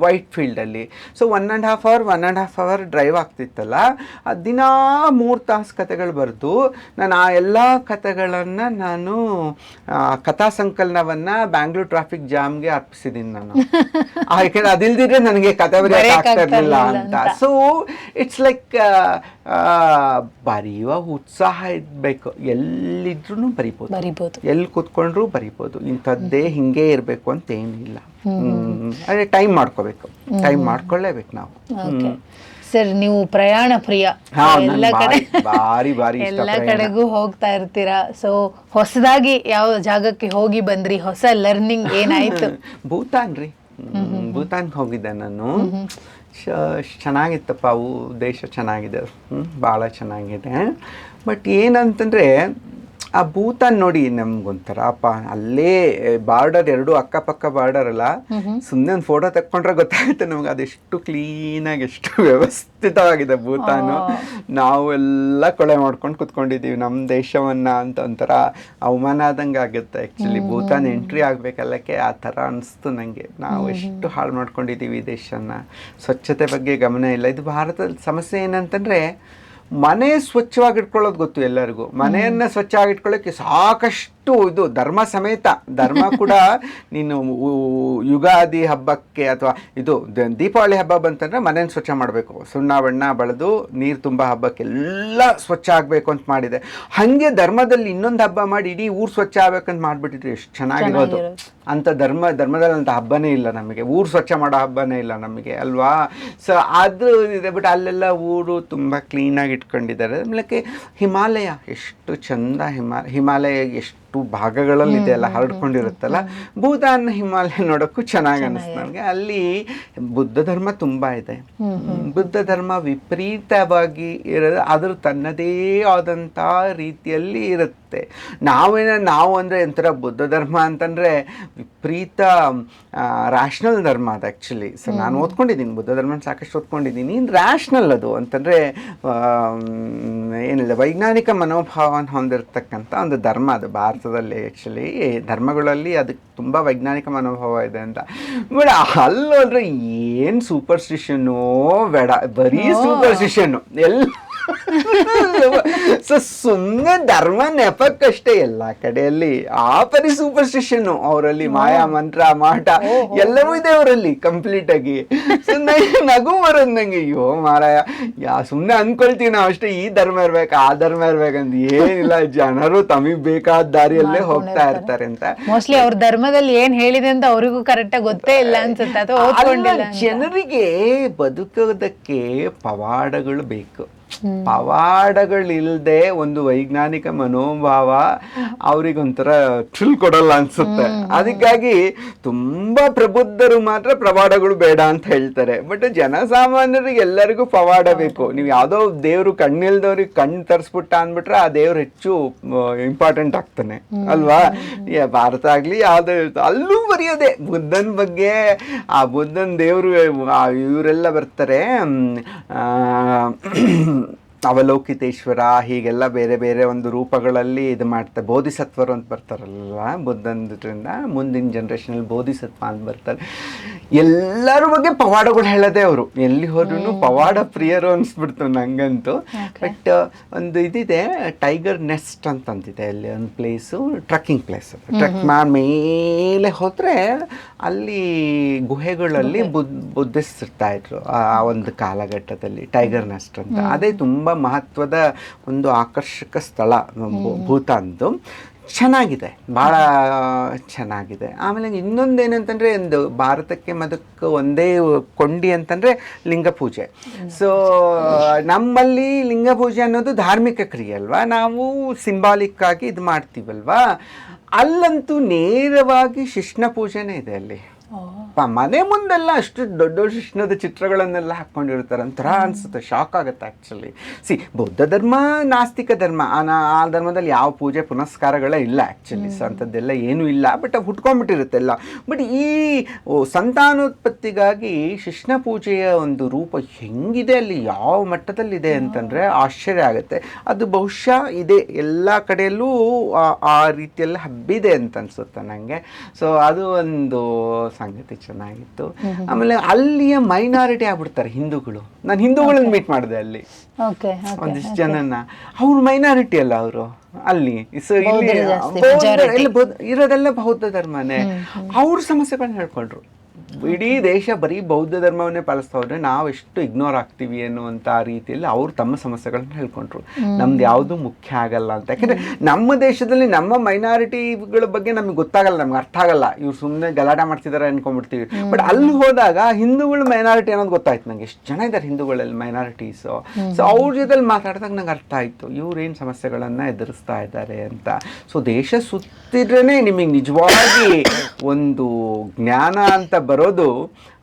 ವೈಟ್ ಫೀಲ್ಡಲ್ಲಿ so one and half hour one and half hour drive ಆಗ್ತಿತ್ತಲ್ಲ. ದಿನ ಮೂರು ತಾಸು ಕತೆಗಳು ಬರೆದು ನಾನು ಆ ಎಲ್ಲ ಕತೆಗಳನ್ನು ನಾನು ಕಥಾ ಸಂಕಲನವನ್ನು ಬ್ಯಾಂಗ್ಳೂರ್ ಟ್ರಾಫಿಕ್ ಜಾಮ್ಗೆ ಅರ್ಪಿಸಿದ್ದೀನಿ ನಾನು. ಯಾಕೆಂದ್ರೆ ಯಾಕಂದ್ರೆ ಅದಿಲ್ದಿದ್ರೆ ನನಗೆ ಕತೆ ಬರೆಯೋಕೆ ಆಗ್ತಾ ಇರಲಿಲ್ಲ ಅಂತ. ಸೊ ಇಟ್ಸ್ ಲೈಕ್ ಬರೆಯುವ ಉತ್ಸಾಹ ಇರಬೇಕು. ಎಲ್ಲಿದ್ರೂ ಬರಿಬೋದು. ಬರಿಬೋದು. ಎಲ್ಲಿ ಕೂತ್ಕೊಂಡ್ರು ಬರಿಬೋದು. ಇಂಥದ್ದೇ ಹಿಂಗೆ ಇರಬೇಕು ಅಂತ ಏನಿಲ್ಲ. ಅದೇ ಟೈಮ್ ಮಾಡ್ಕೋಬೇಕು. ಟೈಮ್ ಮಾಡ್ಕೊಳ್ಳೇಬೇಕು ನಾವು. ಸರ್ ನೀವು ಪ್ರಯಾಣ ಪ್ರಿಯ. ಎಲ್ಲ ಕಡೆ ಬಾರಿ- ಬಾರಿ ಎಲ್ಲ ಕಡೆಗೂ ಹೋಗ್ತಾ ಇರ್ತೀರಾ? ಸೊ ಹೊಸದಾಗಿ ಯಾವ ಜಾಗಕ್ಕೆ ಹೋಗಿ ಬಂದ್ರಿ? ಹೊಸ ಲರ್ನಿಂಗ್ ಏನಾಯ್ತು? ಭೂತಾನ್ ರೀ. ಭೂತಾನ್ ಭೂತಾನ್ಗೆ ಹೋಗಿದ್ದೆ ನಾನು. ಚೆನ್ನಾಗಿತ್ತಪ್ಪ ಅವು ದೇಶ ಚೆನ್ನಾಗಿದೆ. ಹ್ಞೂ ಭಾಳ ಚೆನ್ನಾಗಿದೆ. ಬಟ್ ಏನಂತಂದರೆ ಆ ಭೂತಾನ್ ನೋಡಿ ನಮ್ಗೊಂಥರ ಅಪ್ಪ ಅಲ್ಲೇ ಬಾರ್ಡರ್ ಎರಡು ಅಕ್ಕಪಕ್ಕ ಬಾರ್ಡರ್ ಅಲ್ಲ ಸುಮ್ಮನೆ ಒಂದು ಫೋಟೋ ತಕ್ಕೊಂಡ್ರೆ ಗೊತ್ತಾಗುತ್ತೆ ನಮ್ಗೆ ಅದೆಷ್ಟು ಕ್ಲೀನಾಗಿ ಎಷ್ಟು ವ್ಯವಸ್ಥಿತವಾಗಿದೆ ಭೂತಾನು. ನಾವು ಎಲ್ಲ ಕೊಳೆ ಮಾಡ್ಕೊಂಡು ಕುತ್ಕೊಂಡಿದ್ದೀವಿ ನಮ್ಮ ದೇಶವನ್ನ ಅಂತ ಒಂಥರ ಅವಮಾನ ಆದಂಗೆ ಆಗುತ್ತೆ. ಆ್ಯಕ್ಚುಲಿ ಭೂತಾನ್ ಎಂಟ್ರಿ ಆಗಬೇಕಲ್ಲಕ್ಕೆ ಆ ಥರ ಅನಿಸ್ತು ನನಗೆ ನಾವು ಎಷ್ಟು ಹಾಳು ಮಾಡ್ಕೊಂಡಿದ್ದೀವಿ ದೇಶನ. ಸ್ವಚ್ಛತೆ ಬಗ್ಗೆ ಗಮನ ಇಲ್ಲ. ಇದು ಭಾರತದ ಸಮಸ್ಯೆ ಏನಂತಂದರೆ ಮನೆ ಸ್ವಚ್ಛವಾಗಿ ಇಟ್ಕೊಳ್ಳೋದು ಗೊತ್ತು ಎಲ್ಲರಿಗೂ. ಮನೆಯನ್ನ ಸ್ವಚ್ಛವಾಗಿ ಸಾಕಷ್ಟು ಇದು ಧರ್ಮ ಸಮೇತ. ಧರ್ಮ ಕೂಡ ನೀನು ಯುಗಾದಿ ಹಬ್ಬಕ್ಕೆ ಅಥವಾ ಇದು ದೀಪಾವಳಿ ಹಬ್ಬ ಬಂತಂದ್ರೆ ಮನೇನ ಸ್ವಚ್ಛ ಮಾಡಬೇಕು. ಸುಣ್ಣ ಬಣ್ಣ ಬಳದು ನೀರು ತುಂಬ ಹಬ್ಬಕ್ಕೆ ಎಲ್ಲ ಸ್ವಚ್ಛ ಆಗಬೇಕು ಅಂತ ಮಾಡಿದೆ. ಹಂಗೆ ಧರ್ಮದಲ್ಲಿ ಇನ್ನೊಂದು ಹಬ್ಬ ಮಾಡಿ ಇಡೀ ಊರು ಸ್ವಚ್ಛ ಆಗ್ಬೇಕಂತ ಮಾಡಿಬಿಟ್ಟಿದ್ರೆ ಎಷ್ಟು ಚೆನ್ನಾಗಿರೋದು. ಅಂತ ಧರ್ಮ ಧರ್ಮದಲ್ಲಿ ಅಂತ ಹಬ್ಬನೇ ಇಲ್ಲ ನಮಗೆ. ಊರು ಸ್ವಚ್ಛ ಮಾಡೋ ಹಬ್ಬನೇ ಇಲ್ಲ ನಮಗೆ ಅಲ್ವಾ? ಸೊ ಅದು ಇದೆ ಬಟ್ ಅಲ್ಲೆಲ್ಲ ಊರು ತುಂಬ ಕ್ಲೀನಾಗಿ ಇಟ್ಕೊಂಡಿದ್ದಾರೆ. ಆಮೇಲೆ ಹಿಮಾಲಯ ಎಷ್ಟು ಚಂದ ಹಿಮಾ ಹಿಮಾಲಯ ಎಷ್ಟು ಭಾಗಗಳಲ್ಲಿ ಇದೆ ಅಲ್ಲ ಹರಡ್ಕೊಂಡಿರುತ್ತಲ್ಲ ಭೂತಾನ್ ಹಿಮಾಲಯ ನೋಡೋಕ್ಕೂ ಚೆನ್ನಾಗಿ ಅನಿಸ್ತು ನನಗೆ ಅಲ್ಲಿ ಬುದ್ಧ ಧರ್ಮ ತುಂಬ ಇದೆ. ಬುದ್ಧ ಧರ್ಮ ವಿಪರೀತವಾಗಿ ಇರೋದು ಅದ್ರ ತನ್ನದೇ ಆದಂಥ ರೀತಿಯಲ್ಲಿ ಇರುತ್ತೆ ನಾವೇನ ನಾವು ಅಂದರೆ ಒಂಥರ ಬುದ್ಧ ಧರ್ಮ ಅಂತಂದರೆ ವಿಪರೀತ ರ್ಯಾಷ್ನಲ್ ಧರ್ಮ ಅದು ಆ್ಯಕ್ಚುಲಿ ಸರ್ ನಾನು ಓದ್ಕೊಂಡಿದ್ದೀನಿ ಬುದ್ಧ ಧರ್ಮ ಸಾಕಷ್ಟು ಓದ್ಕೊಂಡಿದ್ದೀನಿ. ರ್ಯಾಷ್ನಲ್ ಅದು. ಅಂತಂದರೆ ಏನಿಲ್ಲ ವೈಜ್ಞಾನಿಕ ಮನೋಭಾವನ ಹೊಂದಿರತಕ್ಕಂಥ ಒಂದು ಧರ್ಮ ಅದು ಭಾರತದಲ್ಲಿ ಆ್ಯಕ್ಚುಲಿ ಧರ್ಮಗಳಲ್ಲಿ ಅದಕ್ಕೆ ತುಂಬ ವೈಜ್ಞಾನಿಕ ಮನೋಭಾವ ಇದೆ ಅಂತ. ಬಟ್ ಅಲ್ಲೋದ್ರೆ ಏನು ಸೂಪರ್ಸ್ಟಿಷನ್ನು ಬೇಡ. ಬರೀ ಸೂಪರ್ಸ್ಟಿಷನ್ನು ಎಲ್ಲ ಸೊ ಸುಮ್ಮನೆ ಧರ್ಮ ನೆಪಕ್ಕಷ್ಟೇ ಎಲ್ಲ ಕಡೆಯಲ್ಲಿ. ಆ ಪರಿ ಸೂಪರ್ಸ್ಟಿಷನ್ ಅವರಲ್ಲಿ ಮಾಯಾ ಮಂತ್ರ ಮಾಟ ಎಲ್ಲವೂ ಇದೆ ಅವರಲ್ಲಿ ಕಂಪ್ಲೀಟ್ ಆಗಿ. ನಗು ಬರೋದು ನಂಗೆ ಅಯ್ಯೋ ಮಾರಾಯ ಯಾ ಸುಮ್ಮನೆ ಅನ್ಕೊಳ್ತೀವಿ ನಾವು ಅಷ್ಟೇ ಈ ಧರ್ಮ ಇರ್ಬೇಕು ಆ ಧರ್ಮ ಇರ್ಬೇಕಂತ ಏನಿಲ್ಲ. ಜನರು ತಮಗೆ ಬೇಕಾದ ದಾರಿಯಲ್ಲೇ ಹೋಗ್ತಾ ಇರ್ತಾರೆ. ಅಂತ. ಮೋಸ್ಟ್ಲಿ ಅವ್ರ ಧರ್ಮದಲ್ಲಿ ಏನ್ ಹೇಳಿದೆ ಅಂತ ಅವ್ರಿಗೂ ಕರೆಕ್ಟ್ ಗೊತ್ತೇ ಇಲ್ಲ ಅನ್ಸುತ್ತೆ. ಜನರಿಗೆ ಬದುಕೋದಕ್ಕೆ ಪವಾಡಗಳು ಬೇಕು. ಪವಾಡಗಳಿಲ್ಲದೆ ಒಂದು ವೈಜ್ಞಾನಿಕ ಮನೋಭಾವ ಅವರಿಗೊಂಥರ ಥ್ರಿಲ್ ಕೊಡಲ್ಲ ಅನ್ಸುತ್ತೆ. ಅದಕ್ಕಾಗಿ ತುಂಬಾ ಪ್ರಬುದ್ಧರು ಮಾತ್ರ ಪವಾಡಗಳು ಬೇಡ ಅಂತ ಹೇಳ್ತಾರೆ. ಬಟ್ ಜನಸಾಮಾನ್ಯರಿಗೆ ಎಲ್ಲರಿಗೂ ಪವಾಡ ಬೇಕು. ನೀವು ಯಾವುದೋ ದೇವ್ರು ಕಣ್ಣಿಲ್ದವ್ರಿಗೆ ಕಣ್ಣು ತರಿಸ್ಬಿಟ್ಟ ಅಂದ್ಬಿಟ್ರೆ ಆ ದೇವ್ರು ಹೆಚ್ಚು ಇಂಪಾರ್ಟೆಂಟ್ ಆಗ್ತಾನೆ. ಅಲ್ವಾ? ಭಾರತ ಆಗ್ಲಿ ಯಾವ್ದು ಅಲ್ಲೂ ಬರೆಯೋದೇ. ಬುದ್ಧನ ಬಗ್ಗೆ ಆ ಬುದ್ಧನ ದೇವರು ಇವರೆಲ್ಲ ಬರ್ತಾರೆ ಆ, ಅವಲೋಕಿತೇಶ್ವರ ಹೀಗೆಲ್ಲ ಬೇರೆ ಬೇರೆ ಒಂದು ರೂಪಗಳಲ್ಲಿ ಇದು ಮಾಡ್ತಾರೆ ಬೋಧಿಸತ್ವರು ಅಂತ ಬರ್ತಾರಲ್ಲ ಬುದ್ಧಂದ್ರಿಂದ ಮುಂದಿನ ಜನ್ರೇಷನಲ್ಲಿ ಬೋಧಿಸತ್ವ ಅಂತ ಬರ್ತಾರೆ. ಎಲ್ಲರ ಬಗ್ಗೆ ಪವಾಡಗಳು ಹೇಳೋದೇ ಅವರು. ಎಲ್ಲಿ ಹೋದ್ರೂ ಪವಾಡ ಪ್ರಿಯರು ಅನಿಸ್ಬಿಡ್ತು ನನಗಂತೂ ಬಟ್ ಒಂದು ಇದಿದೆ ಟೈಗರ್ ನೆಸ್ಟ್ ಅಂತಂತಿದೆ ಅಲ್ಲಿ ಒಂದು ಪ್ಲೇಸು ಟ್ರಕ್ಕಿಂಗ್ ಪ್ಲೇಸ್ ಟ್ರಕ್ ಮಾಡಿ ಮೇಲೆ ಹೋದರೆ ಅಲ್ಲಿ ಗುಹೆಗಳಲ್ಲಿ ಬುದ್ ಬುದ್ಧಿಸ್ತಿರ್ತಾ ಇದ್ರು ಆ ಒಂದು ಕಾಲಘಟ್ಟದಲ್ಲಿ ಟೈಗರ್ ನೆಸ್ಟ್ ಅಂತ. ಅದೇ ತುಂಬ ಮಹತ್ವದ ಒಂದು ಆಕರ್ಷಕ ಸ್ಥಳ ಭೂತಾನ್ದು. ಚೆನ್ನಾಗಿದೆ ಭಾಳ ಚೆನ್ನಾಗಿದೆ. ಆಮೇಲೆ ಇನ್ನೊಂದು ಏನಂತಂದರೆ ಒಂದು ಭಾರತಕ್ಕೆ ಮದಕ್ಕೆ ಒಂದೇ ಕೊಂಡಿ ಅಂತಂದರೆ ಲಿಂಗ ಪೂಜೆ ಸೊ ನಮ್ಮಲ್ಲಿ ಲಿಂಗ ಪೂಜೆ ಅನ್ನೋದು ಧಾರ್ಮಿಕ ಕ್ರಿಯೆ ಅಲ್ವಾ? ನಾವು ಸಿಂಬಾಲಿಕ್ ಆಗಿ ಇದು ಮಾಡ್ತೀವಲ್ವಾ? ಅಲ್ಲಂತೂ ನೇರವಾಗಿ ಶಿಷ್ಣ ಪೂಜೆನೇ ಇದೆ ಅಲ್ಲಿ. ಅಪ್ಪ, ಮನೆ ಮುಂದೆಲ್ಲ ಅಷ್ಟು ದೊಡ್ಡ ದೊಡ್ಡ ಕೃಷ್ಣದ ಚಿತ್ರಗಳನ್ನೆಲ್ಲ ಹಾಕ್ಕೊಂಡಿರ್ತಾರೆ. ಒಂಥರ ಅನ್ಸುತ್ತೆ. ಶಾಕ್ ಆಗುತ್ತೆ ಆ್ಯಕ್ಚುಲಿ ಸಿ ಬೌದ್ಧ ಧರ್ಮ, ನಾಸ್ತಿಕ ಧರ್ಮ ಆ ಧರ್ಮದಲ್ಲಿ ಯಾವ ಪೂಜೆ, ಪುನಸ್ಕಾರಗಳೇ ಇಲ್ಲ ಆ್ಯಕ್ಚುಲಿ ಸೊ ಅಂಥದ್ದೆಲ್ಲ ಏನೂ ಇಲ್ಲ. ಬಟ್ ಹುಟ್ಕೊಂಡ್ಬಿಟ್ಟಿರುತ್ತೆ ಎಲ್ಲ. ಬಟ್ ಈ ಸಂತಾನೋತ್ಪತ್ತಿಗಾಗಿ ಶಿಷ್ಣ ಪೂಜೆಯ ಒಂದು ರೂಪ ಹೆಂಗಿದೆ, ಅಲ್ಲಿ ಯಾವ ಮಟ್ಟದಲ್ಲಿದೆ ಅಂತಂದರೆ ಆಶ್ಚರ್ಯ ಆಗುತ್ತೆ. ಅದು ಬಹುಶಃ ಇದೆ, ಎಲ್ಲ ಕಡೆಯಲ್ಲೂ ಆ- ಆ ರೀತಿಯಲ್ಲಿ ಹಬ್ಬಿದೆ ಅಂತ ಅನ್ಸುತ್ತೆ ನನಗೆ ಸೊ ಅದು ಒಂದು ಸಂಗತಿ ಚೆನ್ನಾಗಿತ್ತು. ಆಮೇಲೆ ಅಲ್ಲಿಯ ಮೈನಾರಿಟಿ ಆಗ್ಬಿಡ್ತಾರೆ ಹಿಂದೂಗಳು. ನಾನು ಹಿಂದೂಗಳನ್ನ ಮೀಟ್ ಮಾಡಿದೆ ಅಲ್ಲಿ. ಒಂದಿಷ್ಟು ಜನನ ಅವ್ರು ಮೈನಾರಿಟಿ ಅಲ್ಲ ಅವರು. ಅಲ್ಲಿ. ಇಲ್ಲಿ ಇರೋದೆಲ್ಲ ಬೌದ್ಧ ಧರ್ಮನೇ. ಅವ್ರ ಸಮಸ್ಯೆಗಳನ್ನ ಹೇಳ್ಕೊಂಡ್ರು. ಇಡೀ ದೇಶ ಬರೀ ಬೌದ್ಧ ಧರ್ಮವನ್ನೇ ಪಾಲಿಸ್ತಾ ಹೋದ್ರೆ ನಾವು ಎಷ್ಟು ಇಗ್ನೋರ್ ಆಗ್ತೀವಿ ಅನ್ನುವಂಥ ರೀತಿಯಲ್ಲಿ ಅವ್ರು ತಮ್ಮ ಸಮಸ್ಯೆಗಳನ್ನ ಹೇಳ್ಕೊಂಡ್ರು. ನಮ್ದು ಯಾವುದು ಮುಖ್ಯ ಆಗಲ್ಲ ಅಂತ. ಯಾಕಂದ್ರೆ ನಮ್ಮ ದೇಶದಲ್ಲಿ ನಮ್ಮ ಮೈನಾರಿಟಿಗಳ ಬಗ್ಗೆ ನಮ್ಗೆ ಗೊತ್ತಾಗಲ್ಲ ನಮ್ಗೆ ಅರ್ಥ ಆಗಲ್ಲ. ಇವ್ರು ಸುಮ್ಮನೆ ಗಲಾಟೆ ಮಾಡ್ತಿದ್ದಾರೆ ಅನ್ಕೊಂಡ್ಬಿಡ್ತೀವಿ. ಬಟ್ ಅಲ್ಲಿ ಹೋದಾಗ ಹಿಂದೂಗಳು ಮೈನಾರಿಟಿ ಅನ್ನೋದು ಗೊತ್ತಾಯ್ತು ನಂಗೆ. ಎಷ್ಟು ಜನ ಇದ್ದಾರೆ ಹಿಂದೂಗಳಲ್ಲಿ ಮೈನಾರಿಟೀಸು ಸೊ ಅವ್ರ ಜೊತೆಲಿ ಮಾತಾಡಿದಾಗ ನಂಗೆ ಅರ್ಥ ಆಯ್ತು. ಇವ್ರು ಏನು ಸಮಸ್ಯೆಗಳನ್ನ ಎದುರಿಸ್ತಾ ಇದ್ದಾರೆ ಅಂತ. ಸೊ ದೇಶ ಸುತ್ತಿದ್ರೇ ನಿಮಗೆ ನಿಜವಾಗಿ ಒಂದು ಜ್ಞಾನ ಅಂತ ಬರೋದು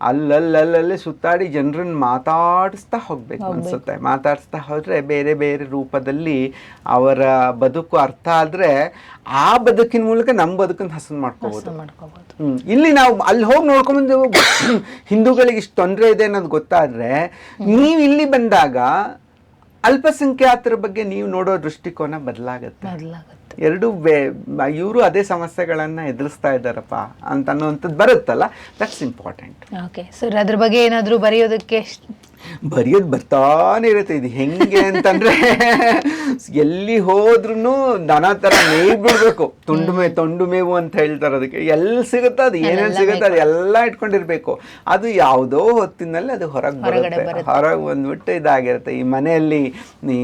ಅಲ್ಲಲ್ಲಲ್ಲಲ್ಲೇ ಸುತ್ತಾಡಿ ಜನರನ್ನ ಮಾತಾಡಿಸ್ತಾ ಹೋಗ್ಬೇಕು ಅನ್ಸುತ್ತೆ. ಮಾತಾಡಿಸ್ತಾ ಹೋದ್ರೆ ಬೇರೆ ಬೇರೆ ರೂಪದಲ್ಲಿ ಅವರ ಬದುಕು ಅರ್ಥ ಆದ್ರೆ ಆ ಬದುಕಿನ ಮೂಲಕ ನಮ್ಮ ಬದುಕನ್ನ ಹಸನ್ ಹ್ಮ್. ಇಲ್ಲಿ ನಾವು ಅಲ್ಲಿ ಹೋಗಿ ನೋಡ್ಕೊಂಬಂದು ಹಿಂದೂಗಳಿಗೆ ಇಷ್ಟು ತೊಂದರೆ ಇದೆ ಅನ್ನೋದು ಗೊತ್ತಾದ್ರೆ ನೀವು ಇಲ್ಲಿ ಬಂದಾಗ ಅಲ್ಪಸಂಖ್ಯಾತರ ಬಗ್ಗೆ ನೀವು ನೋಡೋ ದೃಷ್ಟಿಕೋನ ಬದಲಾಗತ್ತೆ. ಬದಲಾಗುತ್ತೆ ಬೇ, ಇವರು ಅದೇ ಸಮಸ್ಯೆಗಳನ್ನು ಎದುರಿಸ್ತಾ ಇದ್ದಾರಪ್ಪ ಅಂತ ಅನ್ನೋವಂಥದ್ದು ಬರುತ್ತಲ್ಲ? ದಟ್ಸ್ ಇಂಪಾರ್ಟೆಂಟ್ ಓಕೆ ಸರ್ ಅದ್ರ ಬಗ್ಗೆ ಏನಾದರೂ ಬರೆಯೋದಕ್ಕೆ ಬರೆಯೋದು ಬರ್ತಾನೆ ಇರುತ್ತೆ. ಇದು ಹೆಂಗೆ ಅಂತಂದ್ರೆ ಎಲ್ಲಿ ಹೋದ್ರೂ ದನ ಥರ ಮೇವು ಬಿಡಬೇಕು. ತುಂಡು ಮೇ ತೊಂಡು ಮೇವು ಅಂತ ಹೇಳ್ತಾರೆ ಅದಕ್ಕೆ. ಎಲ್ಲಿ ಸಿಗುತ್ತೋ ಅದು ಏನೇನು ಸಿಗುತ್ತೋ ಅದು ಎಲ್ಲ ಇಟ್ಕೊಂಡಿರ್ಬೇಕು. ಅದು ಯಾವುದೋ ಹೊತ್ತಿನಲ್ಲಿ ಅದು ಹೊರಗೆ ಬರುತ್ತೆ. ಹೊರಗೆ ಬಂದ್ಬಿಟ್ಟು ಇದಾಗಿರುತ್ತೆ. ಈ ಮನೆಯಲ್ಲಿ ಈ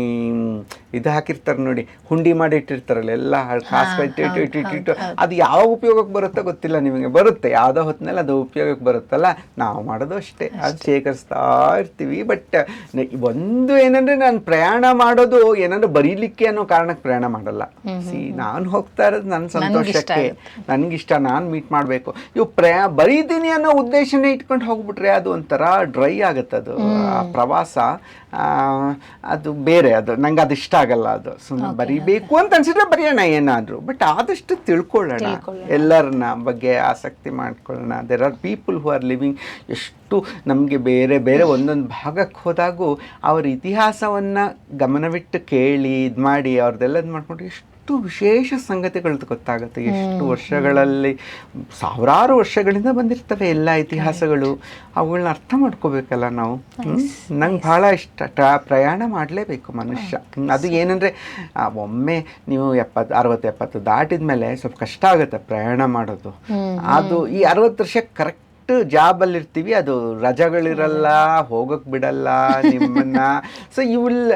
ಇದು ಹಾಕಿರ್ತಾರೆ ನೋಡಿ ಹುಂಡಿ ಮಾಡಿ ಇಟ್ಟಿರ್ತಾರಲ್ಲ ಎಲ್ಲ ಕಾಸು ಕಟ್ಟಿ ಇಟ್ಟು ಇಟ್ಟು ಇಟ್ಟು ಇಟ್ಟು. ಅದು ಯಾವ ಉಪಯೋಗಕ್ಕೆ ಬರುತ್ತೋ ಗೊತ್ತಿಲ್ಲ ನಿಮಗೆ. ಬರುತ್ತೆ. ಯಾವುದೋ ಹೊತ್ತಿನಲ್ಲಿ ಅದು ಉಪಯೋಗಕ್ಕೆ ಬರುತ್ತಲ್ಲ. ನಾವು ಮಾಡೋದು ಅಷ್ಟೇ. ಅದು ಶೇಖರಿಸ್ತಾ ಇರ್ತೀವಿ. ಬಟ್ ಒಂದು ಏನಂದ್ರೆ ನಾನು ಪ್ರಯಾಣ ಮಾಡೋದು ಏನಂದ್ರೆ ಬರೀಲಿಕ್ಕೆ ಅನ್ನೋ ಕಾರಣಕ್ಕೆ ಪ್ರಯಾಣ ಮಾಡಲ್ಲ. ಸಿ ನಾನು ಹೋಗ್ತಾ ಇರೋದು ನನ್ನ ಸಂತೋಷಕ್ಕೆ. ನನಗಿಷ್ಟ ನಾನು ಮೀಟ್ ಮಾಡಬೇಕು. ಇವು ಪ್ರಯಾ ಬರೀತೀನಿ ಅನ್ನೋ ಉದ್ದೇಶನೇ ಇಟ್ಕೊಂಡು ಹೋಗ್ಬಿಟ್ರೆ ಅದು ಒಂಥರ ಡ್ರೈ ಆಗುತ್ತೆ ಅದು ಆ ಪ್ರವಾಸ ಅದು ಬೇರೆ ಅದು ನಂಗೆ ಅದು ಇಷ್ಟ ಆಗಲ್ಲ ಅದು. ಸುಮ್ಮನೆ ಬರೀಬೇಕು ಅಂತ ಅನ್ಸಿದ್ರೆ ಬರೆಯೋಣ ಏನಾದರೂ ಬಟ್ ಆದಷ್ಟು ತಿಳ್ಕೊಳ್ಳೋಣ. ಎಲ್ಲರನ್ನ ಬಗ್ಗೆ ಆಸಕ್ತಿ ಮಾಡ್ಕೊಳ್ಳೋಣ. There are people who are living ಎಷ್ಟು ನಮಗೆ ಬೇರೆ ಬೇರೆ ಒಂದೊಂದು ಭಾಗಕ್ಕೆ ಹೋದಾಗೂ ಅವ್ರ ಇತಿಹಾಸವನ್ನು ಗಮನವಿಟ್ಟು ಕೇಳಿ ಇದು ಮಾಡಿ ಅವ್ರದ್ದೆಲ್ಲ ಇದು ಮಾಡ್ಕೊಂಡು ಎಷ್ಟು ವಿಶೇಷ ಸಂಗತಿಗಳು ಗೊತ್ತಾಗುತ್ತೆ. ಎಷ್ಟು ವರ್ಷಗಳಲ್ಲಿ ಸಾವಿರಾರು ವರ್ಷಗಳಿಂದ ಬಂದಿರ್ತವೆ ಎಲ್ಲ ಇತಿಹಾಸಗಳು. ಅವುಗಳನ್ನ ಅರ್ಥ ಮಾಡ್ಕೋಬೇಕಲ್ಲ ನಾವು? ನಂಗೆ ಭಾಳ ಇಷ್ಟ. ಟ್ರಾ- ಪ್ರಯಾಣ ಮಾಡಲೇಬೇಕು ಮನುಷ್ಯ. ಅದು ಏನಂದರೆ ಒಮ್ಮೆ ನೀವು ಎಪ್ಪತ್ತು ಅರವತ್ತು ಎಪ್ಪತ್ತು ದಾಟಿದ ಮೇಲೆ ಸ್ವಲ್ಪ ಕಷ್ಟ ಆಗುತ್ತೆ ಪ್ರಯಾಣ ಮಾಡೋದು. ಅದು ಈ ಅರವತ್ತು ವರ್ಷ ಕರೆಕ್ಟ್ ಜಾಬಲ್ಲಿ ಇರ್ತೀವಿ ಅದು ರಜಗಳಿರಲ್ಲ ಹೋಗಕ್ ಬಿಡಲ್ಲ ನಿಮ್ಮನ್ನ. ಸೊ ಇವಲ್ಲ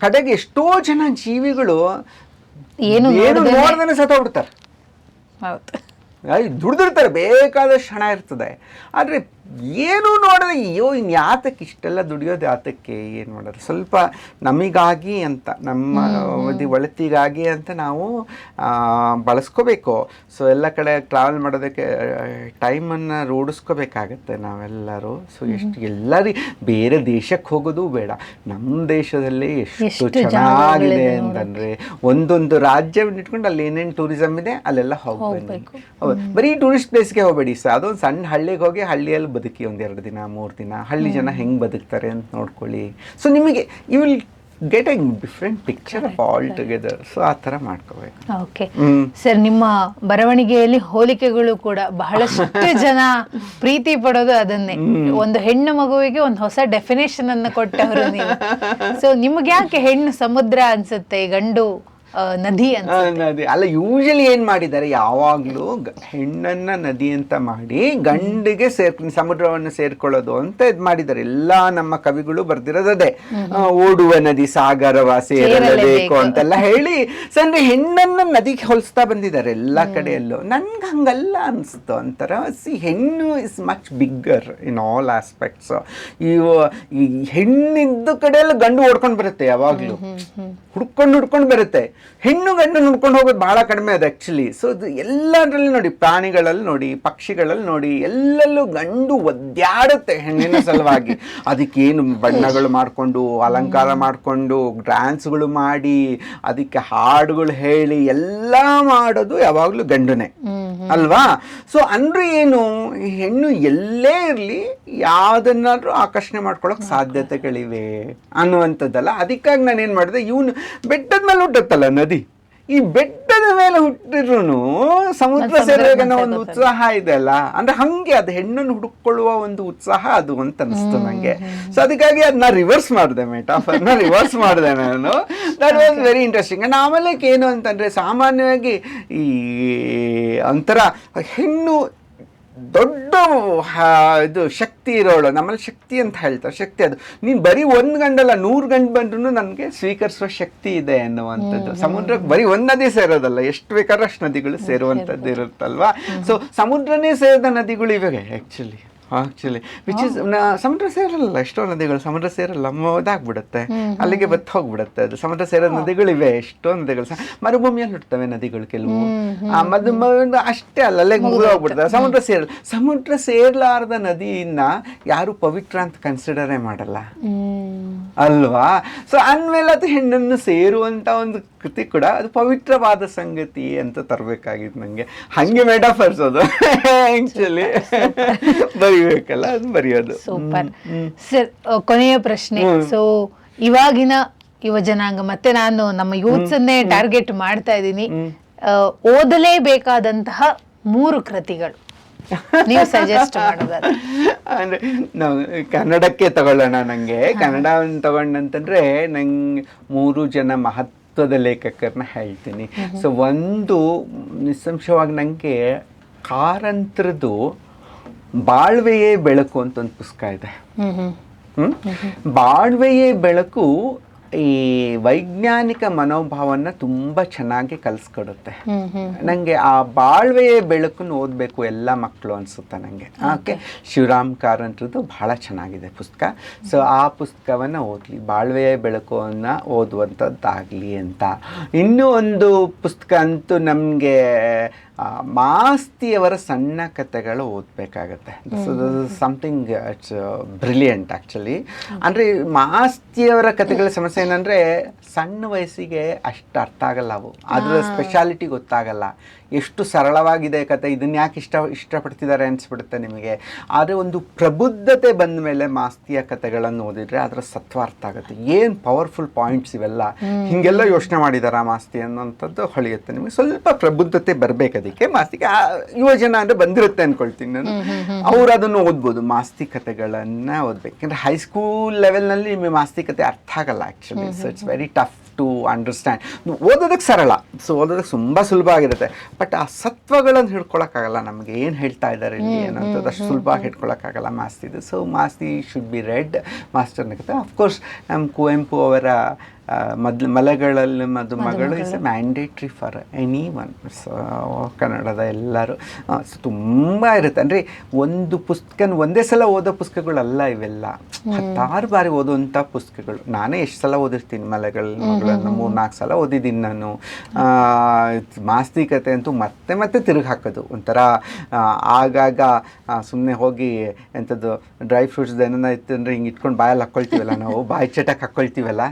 ಕಡೆಗೆ ಎಷ್ಟೋ ಜನ ಜೀವಿಗಳು ಏನು ಏನು ನೋಡ್ದೇನೆ? ಸತ್ತೋಗ್ಬಿಡ್ತಾರೆ. ಹೌದು. ದುಡ್ದಿರ್ತಾರೆ ಬೇಕಾದಷ್ಟು ಹಣ ಇರ್ತದೆ. ಆದರೆ ಏನು ನೋಡಿದ್ರೆ ಅಯ್ಯೋ ಇನ್ನು ಯಾತಕ್ಕೆ ಇಷ್ಟೆಲ್ಲ ದುಡಿಯೋದು ಯಾತಕ್ಕೆ? ಏನು ಮಾಡೋದು? ಸ್ವಲ್ಪ ನಮಗಾಗಿ ಅಂತ ನಮ್ಮ ಒಳತಿಗಾಗಿ ಅಂತ ನಾವು ಆ, ಬಳಸ್ಕೋಬೇಕು. ಸೊ ಎಲ್ಲ ಕಡೆ ಟ್ರಾವೆಲ್ ಮಾಡೋದಕ್ಕೆ ಟೈಮನ್ನು ರೂಢಿಸ್ಕೋಬೇಕಾಗತ್ತೆ ನಾವೆಲ್ಲರೂ. ಸೊ ಎಷ್ಟು ಎಲ್ಲರಿ ಬೇರೆ ದೇಶಕ್ಕೆ ಹೋಗೋದು ಬೇಡ. ನಮ್ಮ ದೇಶದಲ್ಲಿ ಎಷ್ಟು ಚೆನ್ನಾಗಿದೆ ಅಂತಂದರೆ ಒಂದೊಂದು ರಾಜ್ಯವನ್ನು ಇಟ್ಕೊಂಡು ಅಲ್ಲಿ ಏನೇನು ಟೂರಿಸಮ್ ಇದೆ ಅಲ್ಲೆಲ್ಲ ಹೋಗ್ಬೇಕು. ಹೌದು. ಬರೀ ಟೂರಿಸ್ಟ್ ಪ್ಲೇಸ್ಗೆ ಹೋಗಬೇಡಿ ಸರ್. ಅದೊಂದು ಸಣ್ಣ ಹಳ್ಳಿಗೆ ಹೋಗಿ ಹಳ್ಳಿಯಲ್ಲಿ ಬದುಕಿ ಒಂದೆರಡು ದಿನ ಮೂರು ದಿನ ಹಳ್ಳಿ ಜನ ಹೆಂಗೆ ಬದುಕ್ತಾರೆ ಅಂತ ನೋಡ್ಕೊಳ್ಳಿ. ಸೊ ನಿಮಗೆ you will get a different picture of altogether so ಆ ಥರ ಮಾಡ್ಕೋಬೇಕು. ಓಕೆ ಸರ್ ನಿಮ್ಮ ಬರವಣಿಗೆಯಲ್ಲಿ ಹೋಲಿಕೆಗಳು ಕೂಡ ಬಹಳಷ್ಟು ಜನ ಪ್ರೀತಿ ಪಡೋದು ಅದನ್ನೇ. ಒಂದು ಹೆಣ್ಣು ಮಗುವಿಗೆ ಒಂದು ಹೊಸ ಡೆಫಿನೇಷನ್ ಅನ್ನು ಕೊಟ್ಟವರು ನೀವು. ಸೊ ನಿಮ್ಗೆ ಯಾಕೆ ಹೆಣ್ಣು ಸಮುದ್ರ ಅನ್ಸುತ್ತೆ ಗಂಡು ನದಿ ಅಂತ ನದಿ. ಅಲ್ಲ ಯೂಶಲಿ ಏನು ಮಾಡಿದ್ದಾರೆ? ಯಾವಾಗಲೂ ಹೆಣ್ಣನ್ನ ನದಿ ಅಂತ ಮಾಡಿ ಗಂಡಿಗೆ ಸೇರ್ ಸಮುದ್ರವನ್ನು ಸೇರ್ಕೊಳ್ಳೋದು ಅಂತ ಇದು ಮಾಡಿದ್ದಾರೆ. ಎಲ್ಲ ನಮ್ಮ ಕವಿಗಳು ಬರ್ದಿರೋದೇ ಓಡುವ ನದಿ ಸಾಗರವ ಸೇರಲೇಬೇಕು ಅಂತೆಲ್ಲ ಹೇಳಿ ಸಂದ್ರೆ ಹೆಣ್ಣನ್ನ ನದಿಗೆ ಹೋಲಿಸ್ತಾ ಬಂದಿದ್ದಾರೆ ಎಲ್ಲ ಕಡೆಯಲ್ಲೂ. ನನ್ಗೆ ಹಂಗಲ್ಲ ಅನಿಸ್ತು. ಅಂತಾರ ಸಿ ಹೆಣ್ಣು is much bigger in all aspects ಇವು ಈ ಹೆಣ್ಣಿದ್ದ ಕಡೆಯಲ್ಲ ಗಂಡು ಓಡ್ಕೊಂಡು ಬರುತ್ತೆ ಯಾವಾಗಲೂ. ಹುಡ್ಕೊಂಡು ಹುಡ್ಕೊಂಡು ಬರುತ್ತೆ. ಹೆಣ್ಣು ಗಂಡು ನೋಡ್ಕೊಂಡು ಹೋಗೋದು ಬಹಳ ಕಡಿಮೆ ಅದು ಆ್ಯಕ್ಚುಲಿ ಸೊ ಇದು ಎಲ್ಲದರಲ್ಲಿ ನೋಡಿ ಪ್ರಾಣಿಗಳಲ್ಲಿ ನೋಡಿ ಪಕ್ಷಿಗಳಲ್ಲಿ ನೋಡಿ ಎಲ್ಲೆಲ್ಲೂ ಗಂಡು ಒದ್ದಾಡುತ್ತೆ ಹೆಣ್ಣಿನ ಸಲುವಾಗಿ. ಅದಕ್ಕೇನು ಬಣ್ಣಗಳು ಮಾಡಿಕೊಂಡು ಅಲಂಕಾರ ಮಾಡಿಕೊಂಡು ಡ್ಯಾನ್ಸ್ಗಳು ಮಾಡಿ ಅದಕ್ಕೆ ಹಾಡುಗಳು ಹೇಳಿ ಎಲ್ಲ ಮಾಡೋದು ಯಾವಾಗಲೂ ಗಂಡುನೇ. ಅಲ್ವಾ? ಸೊ ಅಂದ್ರೆ ಏನು ಹೆಣ್ಣು ಎಲ್ಲೇ ಇರಲಿ ಯಾವ್ದನ್ನಾದ್ರೂ ಆಕರ್ಷಣೆ ಮಾಡ್ಕೊಳಕ್ ಸಾಧ್ಯತೆಗಳಿವೆ ಅನ್ನುವಂಥದ್ದಲ್ಲ. ಅದಕ್ಕಾಗಿ ನಾನು ಏನು ಮಾಡಿದೆ ಇವನು ಬೆಟ್ಟದ ಮೇಲೆ ಹುಟ್ಟುತ್ತಲ್ಲ ನದಿ. ಈ ಬೆಟ್ಟದ ಮೇಲೆ ಹುಟ್ಟಿದ್ರು ಸಮುದ್ರ ಮತ್ತೆ ಒಂದು ಉತ್ಸಾಹ ಇದೆ ಅಲ್ಲ? ಅಂದ್ರೆ ಹಂಗೆ ಅದು ಹೆಣ್ಣನ್ನು ಹುಡುಕೊಳ್ಳುವ ಒಂದು ಉತ್ಸಾಹ ಅದು ಅಂತ ಅನಿಸ್ತು ನಂಗೆ. ಸೊ ಅದಕ್ಕಾಗಿ ಅದನ್ನ ರಿವರ್ಸ್ ಮಾಡಿದೆ ಮೆಟಾಫರ್ನ ರಿವರ್ಸ್ ಮಾಡಿದೆ ನಾನು. That was very interesting and ಆಮೇಲೆ ಏನು ಅಂತಂದ್ರೆ ಸಾಮಾನ್ಯವಾಗಿ ಈ ಒಂಥರ ಹೆಣ್ಣು ದೊಡ್ಡ ಇದು ಶಕ್ತಿ ಇರೋಳು ನಮ್ಮಲ್ಲಿ ಶಕ್ತಿ ಅಂತ ಹೇಳ್ತಾರೆ ಶಕ್ತಿ ಅದು. ನೀನು ಬರೀ ಒಂದು ಗಂಡಲ್ಲ ನೂರು ಗಂಡು ಬಂದ್ರೂ ನನಗೆ ಸ್ವೀಕರಿಸುವ ಶಕ್ತಿ ಇದೆ ಅನ್ನುವಂಥದ್ದು ಸಮುದ್ರಕ್ಕೆ ಬರೀ ಒಂದು ನದಿ ಸೇರೋದಲ್ಲ ಎಷ್ಟು ಬೇಕಾದ್ರೂ ಅಷ್ಟು ನದಿಗಳು ಸೇರುವಂಥದ್ದು ಇರುತ್ತಲ್ವಾ? ಸೊ ಸಮುದ್ರನೇ ಸೇರಿದ ನದಿಗಳು ಇವೆ ಆ್ಯಕ್ಚುಲಿ ಆಕ್ಚುಲಿ ವಿಚ್ ಇಸ್ ಸಮುದ್ರ ಸೇರಲ್ಲ ಎಷ್ಟೋ ನದಿಗಳು ಸಮುದ್ರ ಸೇರಲ್ಲ ಇದಾಗ್ಬಿಡುತ್ತೆ ಅಲ್ಲಿಗೆ ಬತ್ತ ಹೋಗ್ಬಿಡುತ್ತೆ ಅದು. ಸಮುದ್ರ ಸೇರೋ ನದಿಗಳಿವೆ ಎಷ್ಟೋ ನದಿಗಳು ಮರುಭೂಮಿಯಲ್ಲಿ ಹುಡ್ತವೆ ನದಿಗಳು ಕೆಲವು. ಆ, ಮದು ಅಷ್ಟೇ ಅಲ್ಲ ಅಲ್ಲೇ ಹೋಗ್ಬಿಡ್ತವೆ ಸಮುದ್ರ ಸೇರಲ್ಲ. ಸಮುದ್ರ ಸೇರ್ಲಾರ್ದ ನದಿಯನ್ನ ಯಾರು ಪವಿತ್ರ ಅಂತ ಕನ್ಸಿಡರೇ ಮಾಡಲ್ಲ. ಅಲ್ವಾ? ಸೊ ಅಂದಮೇಲೆ ಅದು ಹೆಣ್ಣನ್ನು ಸೇರುವಂತ ಒಂದು ಕೃತಿ ಕೂಡ ಅದು ಪವಿತ್ರವಾದ ಸಂಗತಿ ಅಂತ ತರಬೇಕಾಗಿತ್ತು ನಂಗೆ. ಹಂಗೆ ಮೆಟಾಫರ್ಸ್ ಅದು. ಆಕ್ಚುಲಿ ಬರಿಬೇಕಲ್ಲ ಅದು ಬರೆಯೋದು. ಸೂಪರ್ ಸರ್ ಕೊನೆಯ ಪ್ರಶ್ನೆ. ಸೊ ಇವಾಗಿನ ಯುವ ಜನಾಂಗ ಮತ್ತೆ ನಾನು ನಮ್ಮ ಯೂತ್ಸ್ ಅನ್ನೇ ಟಾರ್ಗೆಟ್ ಮಾಡ್ತಾ ಇದ್ದೀನಿ. ಓದಲೇಬೇಕಾದಂತಹ ಮೂರು ಕೃತಿಗಳು. ನೀವು ಸಜೆಸ್ಟ್ ಮಾಡೋದಾದ್ರೆ. ಅಂದ್ರೆ ನಾವು ಕನ್ನಡಕ್ಕೆ ತಗೊಳ್ಳೋಣ ನಂಗೆ. ಕನ್ನಡವನ್ನು ತಗೊಂಡಂತಂದ್ರೆ ನಂಗೆ ಮೂರು ಜನ ಮಹತ್ವದ ಲೇಖಕರನ್ನ ಹೇಳ್ತೀನಿ. ಸೊ ಒಂದು ನಿಸ್ಸಂಶಯವಾಗಿ ನನಗೆ ಕಾರಂತ್ರದ್ದು ಬಾಳ್ವೆಯೇ ಬೆಳಕು ಅಂತ ಒಂದು ಪುಸ್ತಕ ಇದೆ? ಬಾಳ್ವೆಯೇ ಬೆಳಕು ಈ ವೈಜ್ಞಾನಿಕ ಮನೋಭಾವನ ತುಂಬ ಚೆನ್ನಾಗಿ ಕಲಿಸ್ಕೊಡುತ್ತೆ. ನನಗೆ ಆ ಬಾಳ್ವೆಯ ಬೆಳಕನ್ನು ಓದಬೇಕು ಎಲ್ಲ ಮಕ್ಕಳು ಅನಿಸುತ್ತೆ ನನಗೆ ಓಕೆ. ಶಿವರಾಮ್ ಕಾರಂತ್ರದ್ದು ಬಹಳ ಚೆನ್ನಾಗಿದೆ ಪುಸ್ತಕ. ಸೊ ಆ ಪುಸ್ತಕವನ್ನು ಓದಲಿ. ಬಾಳ್ವೆಯ ಬೆಳಕನ್ನು ಓದುವಂಥದ್ದಾಗಲಿ ಅಂತ. ಇನ್ನೂ ಒಂದು ಪುಸ್ತಕ ಅಂತೂ ನಮಗೆ ಮಾಸ್ತಿಯವರ ಸಣ್ಣ ಕಥೆಗಳು ಓದಬೇಕಾಗತ್ತೆ. ಸಮಥಿಂಗ್ ಇಟ್ಸ್ ಬ್ರಿಲಿಯಂಟ್ ಆ್ಯಕ್ಚುಲಿ ಅಂದರೆ ಮಾಸ್ತಿಯವರ ಕಥೆಗಳ ಸಮಸ್ಯೆ ಏನಂದರೆ ಸಣ್ಣ ವಯಸ್ಸಿಗೆ ಅಷ್ಟು ಅರ್ಥ ಆಗಲ್ಲ ಅವು. ಅದರ ಸ್ಪೆಷಾಲಿಟಿ ಗೊತ್ತಾಗಲ್ಲ. ಎಷ್ಟು ಸರಳವಾಗಿದೆ ಕತೆ ಇದನ್ನ ಯಾಕೆ ಇಷ್ಟ ಇಷ್ಟಪಡ್ತಿದ್ದಾರೆ ಅನಿಸ್ಬಿಡುತ್ತೆ ನಿಮಗೆ. ಆದರೆ ಒಂದು ಪ್ರಬುದ್ಧತೆ ಬಂದ ಮೇಲೆ ಮಾಸ್ತಿಯ ಕತೆಗಳನ್ನು ಓದಿದ್ರೆ ಅದರ ಸತ್ವ ಅರ್ಥ ಆಗುತ್ತೆ. ಏನು ಪವರ್ಫುಲ್ ಪಾಯಿಂಟ್ಸ್ ಇವೆಲ್ಲ? ಹಿಂಗೆಲ್ಲ ಯೋಚನೆ ಮಾಡಿದಾರ ಮಾಸ್ತಿ ಅನ್ನೋಂಥದ್ದು ಹೊಳೆಯುತ್ತೆ ನಿಮಗೆ. ಸ್ವಲ್ಪ ಪ್ರಬುದ್ಧತೆ ಬರಬೇಕು ಅದಕ್ಕೆ. ಮಾಸ್ತಿಗೆ ಆ ಯುವ ಜನ ಅಂದರೆ ಬಂದಿರುತ್ತೆ ಅನ್ಕೊಳ್ತೀನಿ ನಾನು. ಅವ್ರು ಅದನ್ನು ಓದ್ಬೋದು. ಮಾಸ್ತಿ ಕತೆಗಳನ್ನ ಓದ್ಬೇಕು. ಯಾಕಂದ್ರೆ ಹೈಸ್ಕೂಲ್ ಲೆವೆಲ್ನಲ್ಲಿ ನಿಮಗೆ ಮಾಸ್ತಿ ಕತೆ ಅರ್ಥ ಆಗಲ್ಲ actually so it's very tough to understand ಓದೋದಕ್ಕೆ ಸರಳ. ಸೊ ಓದೋದಕ್ಕೆ ತುಂಬ ಸುಲಭ ಆಗಿರುತ್ತೆ. ಬಟ್ ಆ ಸತ್ವಗಳನ್ನು ಹಿಡ್ಕೊಳಕ್ಕಾಗಲ್ಲ. ನಮಗೆ ಏನು ಹೇಳ್ತಾ ಇದ್ದಾರೆ ಇಲ್ಲಿ ಏನಂತದ್ದು ಅಷ್ಟು ಸುಲಭವಾಗಿ ಹಿಡ್ಕೊಳಕ್ಕಾಗಲ್ಲ ಮಾಸ್ತಿದು so Masti should be read master ನಗುತ್ತೆ. Of course ನಮ್ಮ ಕುವೆಂಪು ಅವರ ಮದ್ ಮಲೆಗಳಲ್ಲಿ ಮದುಮಗಳು. Is a mandatory for any one so ಕನ್ನಡದ ಎಲ್ಲರೂ. ತುಂಬ ಇರುತ್ತೆ. ಅಂದರೆ ಒಂದು ಪುಸ್ತಕ ಒಂದೇ ಸಲ ಓದೋ ಪುಸ್ತಕಗಳಲ್ಲ ಇವೆಲ್ಲ. ಹತ್ತಾರು ಬಾರಿ ಓದುವಂಥ ಪುಸ್ತಕಗಳು. ನಾನೇ ಎಷ್ಟು ಸಲ ಓದಿರ್ತೀನಿ ಮಲೆಗಳ ಮಗಳನ್ನು ಮೂರು ನಾಲ್ಕು ಸಲ ಓದಿದ್ದೀನಿ ನಾನು. ಮಾಸ್ತಿಕತೆ ಮಾಸ್ತಿ ಕತೆ ಅಂತೂ ಮತ್ತೆ ಮತ್ತೆ ತಿರುಗಿ ಹಾಕೋದು. ಒಂಥರ ಆಗಾಗ ಸುಮ್ಮನೆ ಹೋಗಿ ಎಂಥದ್ದು ಡ್ರೈ ಫ್ರೂಟ್ಸ್ ಏನನ್ನ ಇತ್ತು ಅಂದರೆ ಹಿಂಗೆ ಇಟ್ಕೊಂಡು ಬಾಯಲ್ಲಿ ಹಾಕ್ಕೊಳ್ತೀವಲ್ಲ ನಾವು ಬಾಯಿ ಚಟಕ್ಕೆ ಹಾಕ್ಕೊಳ್ತೀವಲ್ಲ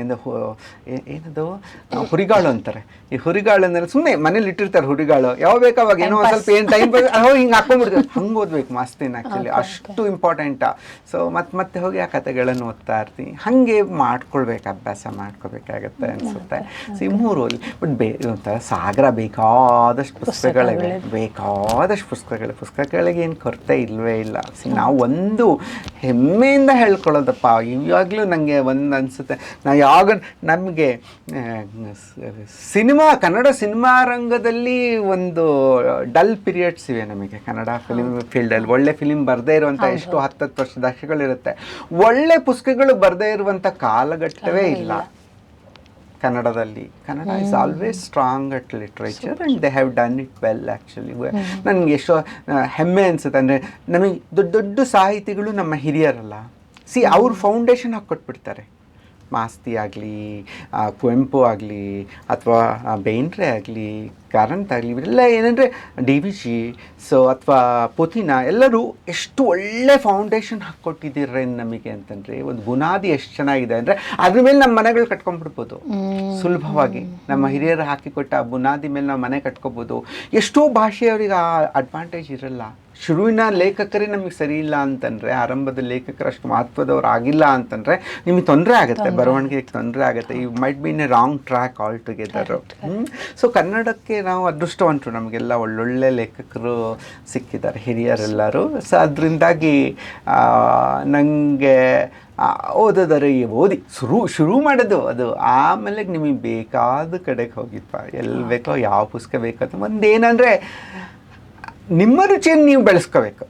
ಏನು ಏನದು? ಹುರಿಗಾಳು ಅಂತಾರೆ. ಈ ಹುರಿಗಾಳು ಅಂದರೆ ಸುಮ್ಮನೆ ಮನೇಲಿ ಇಟ್ಟಿರ್ತಾರೆ ಹುರಿಗಾಳು. ಯಾವಾಗ ಬೇಕಾವಾಗ ಏನೋ ಒಂದು ಸ್ವಲ್ಪ ಏನು ಟೈಮ್ ಹೋಗಿ ಹಿಂಗೆ ಹಾಕೊಂಡ್ಬಿಡ್ತೀವಿ ಹಂಗೆ ಓದ್ಬೇಕು ಮಾಸ್ತಿನ ಆ್ಯಕ್ಚುಲಿ ಅಷ್ಟು ಇಂಪಾರ್ಟೆಂಟಾ ಸೊ ಮತ್ತೆ ಮತ್ತೆ ಹೋಗಿ ಆ ಕಥೆಗಳನ್ನು ಓದ್ತಾ ಇರ್ತೀನಿ. ಹಾಗೆ ಮಾಡ್ಕೊಳ್ಬೇಕು ಅಭ್ಯಾಸ ಮಾಡ್ಕೋಬೇಕಾಗತ್ತೆ ಅನಿಸುತ್ತೆ. ಸೊ ಈ ಮೂರು ಅಲ್ಲಿ ಬಟ್ ಬೇ ಒಂಥರ ಸಾಗರ ಬೇಕಾದಷ್ಟು ಪುಸ್ತಕಗಳಿವೆ. ಬೇಕಾದಷ್ಟು ಪುಸ್ತಕಗಳು. ಪುಸ್ತಕಗಳಿಗೆ ಏನು ಕೊರತೆ ಇಲ್ಲವೇ ಇಲ್ಲ. ಸಿ ನಾವು ಒಂದು ಹೆಮ್ಮೆಯಿಂದ ಹೇಳ್ಕೊಳ್ಳೋದಪ್ಪ. ಇವಾಗಲೂ ನನಗೆ ಒಂದು ಅನಿಸುತ್ತೆ. ನಾವು ಯಾವಾಗ ನಮಗೆ ಸಿನಿಮಾ ಕನ್ನಡ ಸಿನಿಮಾ ರಂಗದಲ್ಲಿ ಒಂದು ಡಲ್ ಪೀರಿಯಡ್ಸ್ ಇವೆ ನಮಗೆ. ಕನ್ನಡ ಫಿಲಿಮ್ ಫೀಲ್ಡಲ್ಲಿ ಒಳ್ಳೆ ಫಿಲಿಮ್ ಬರದೇ ಇರುವಂಥ ಎಷ್ಟು ಹತ್ತತ್ತು ವರ್ಷ ದಶಕಗಳಿರುತ್ತೆ ಒಳ್ಳೆ ಪುಸ್ತಕಗಳು ಬರದೇ ಇರುವಂಥ ಕಾಲಘಟ್ಟವೇ ಇಲ್ಲ. ಕನ್ನಡದಲ್ಲಿ. Kannada is always strong at literature and they have done it well actually ನನಗೆ ಎಷ್ಟೋ ಹೆಮ್ಮೆ ಅನಿಸುತ್ತೆ. ಅಂದರೆ ನಮಗೆ ದೊಡ್ಡ ದೊಡ್ಡ ಸಾಹಿತಿಗಳು ನಮ್ಮ ಹಿರಿಯರಲ್ಲ. ಸಿ ಅವ್ರ ಫೌಂಡೇಶನ್ ಹಾಕ್ಕೊಟ್ಬಿಡ್ತಾರೆ ಮಾಸ್ತಿ ಆಗಲಿ ಕುವೆಂಪು ಆಗಲಿ ಅಥವಾ ಬೇಂದ್ರೆ ಆಗಲಿ ಕಾರಂತ್ ಆಗಲಿ ಇವರೆಲ್ಲ ಏನಂದರೆ ಡಿ ವಿ ಜಿ ಸೊ ಅಥವಾ ಪುತಿನ ಎಲ್ಲರೂ ಎಷ್ಟು ಒಳ್ಳೆ ಫೌಂಡೇಶನ್ ಹಾಕ್ಕೊಟ್ಟಿದ್ದೀರ ನಮಗೆ ಅಂತಂದರೆ ಒಂದು ಬುನಾದಿ ಎಷ್ಟು ಚೆನ್ನಾಗಿದೆ ಅಂದರೆ ಅದ್ರ ಮೇಲೆ ನಮ್ಮ ಮನೆಗಳು ಕಟ್ಕೊಂಡ್ಬಿಡ್ಬೋದು. ಸುಲಭವಾಗಿ. ನಮ್ಮ ಹಿರಿಯರು ಹಾಕಿಕೊಟ್ಟ ಆ ಬುನಾದಿ ಮೇಲೆ ನಾವು ಮನೆ ಕಟ್ಕೋಬೋದು. ಎಷ್ಟೋ ಭಾಷೆಯವರಿಗೆ ಆ ಅಡ್ವಾಂಟೇಜ್ ಇರಲ್ಲ. ಶುರುವಿನ ಲೇಖಕರೇ ನಮಗೆ ಸರಿ ಇಲ್ಲ ಅಂತಂದರೆ ಆರಂಭದ ಲೇಖಕರು ಅಷ್ಟು ಮಹತ್ವದವ್ರು ಆಗಿಲ್ಲ ಅಂತಂದರೆ ನಿಮಗೆ ತೊಂದರೆ ಆಗುತ್ತೆ. ಬರವಣಿಗೆಗೆ ತೊಂದರೆ ಆಗುತ್ತೆ. You might be in a wrong track altogether so ಕನ್ನಡಕ್ಕೆ ನಾವು ಅದೃಷ್ಟವಂತರು ನಮಗೆಲ್ಲ ಒಳ್ಳೊಳ್ಳೆ ಲೇಖಕರು ಸಿಕ್ಕಿದ್ದಾರೆ ಹಿರಿಯರೆಲ್ಲರೂ. ಸೊ ಅದರಿಂದಾಗಿ ನನಗೆ ಓದೋದರೆ ಓದಿ ಶುರು ಶುರು ಮಾಡೋದು ಅದು. ಆಮೇಲೆ ನಿಮಗೆ ಬೇಕಾದ ಕಡೆಗೆ ಹೋಗಿಪ್ಪ ಎಲ್ಲಿ ಬೇಕೋ ಯಾವ ಪುಸ್ತಕ ಬೇಕೋ ಅಂತ ಒಂದೇನಂದರೆ ನಿಮ್ಮ ರುಚಿಯನ್ನು ನೀವು ಬೆಳೆಸ್ಕೋಬೇಕು.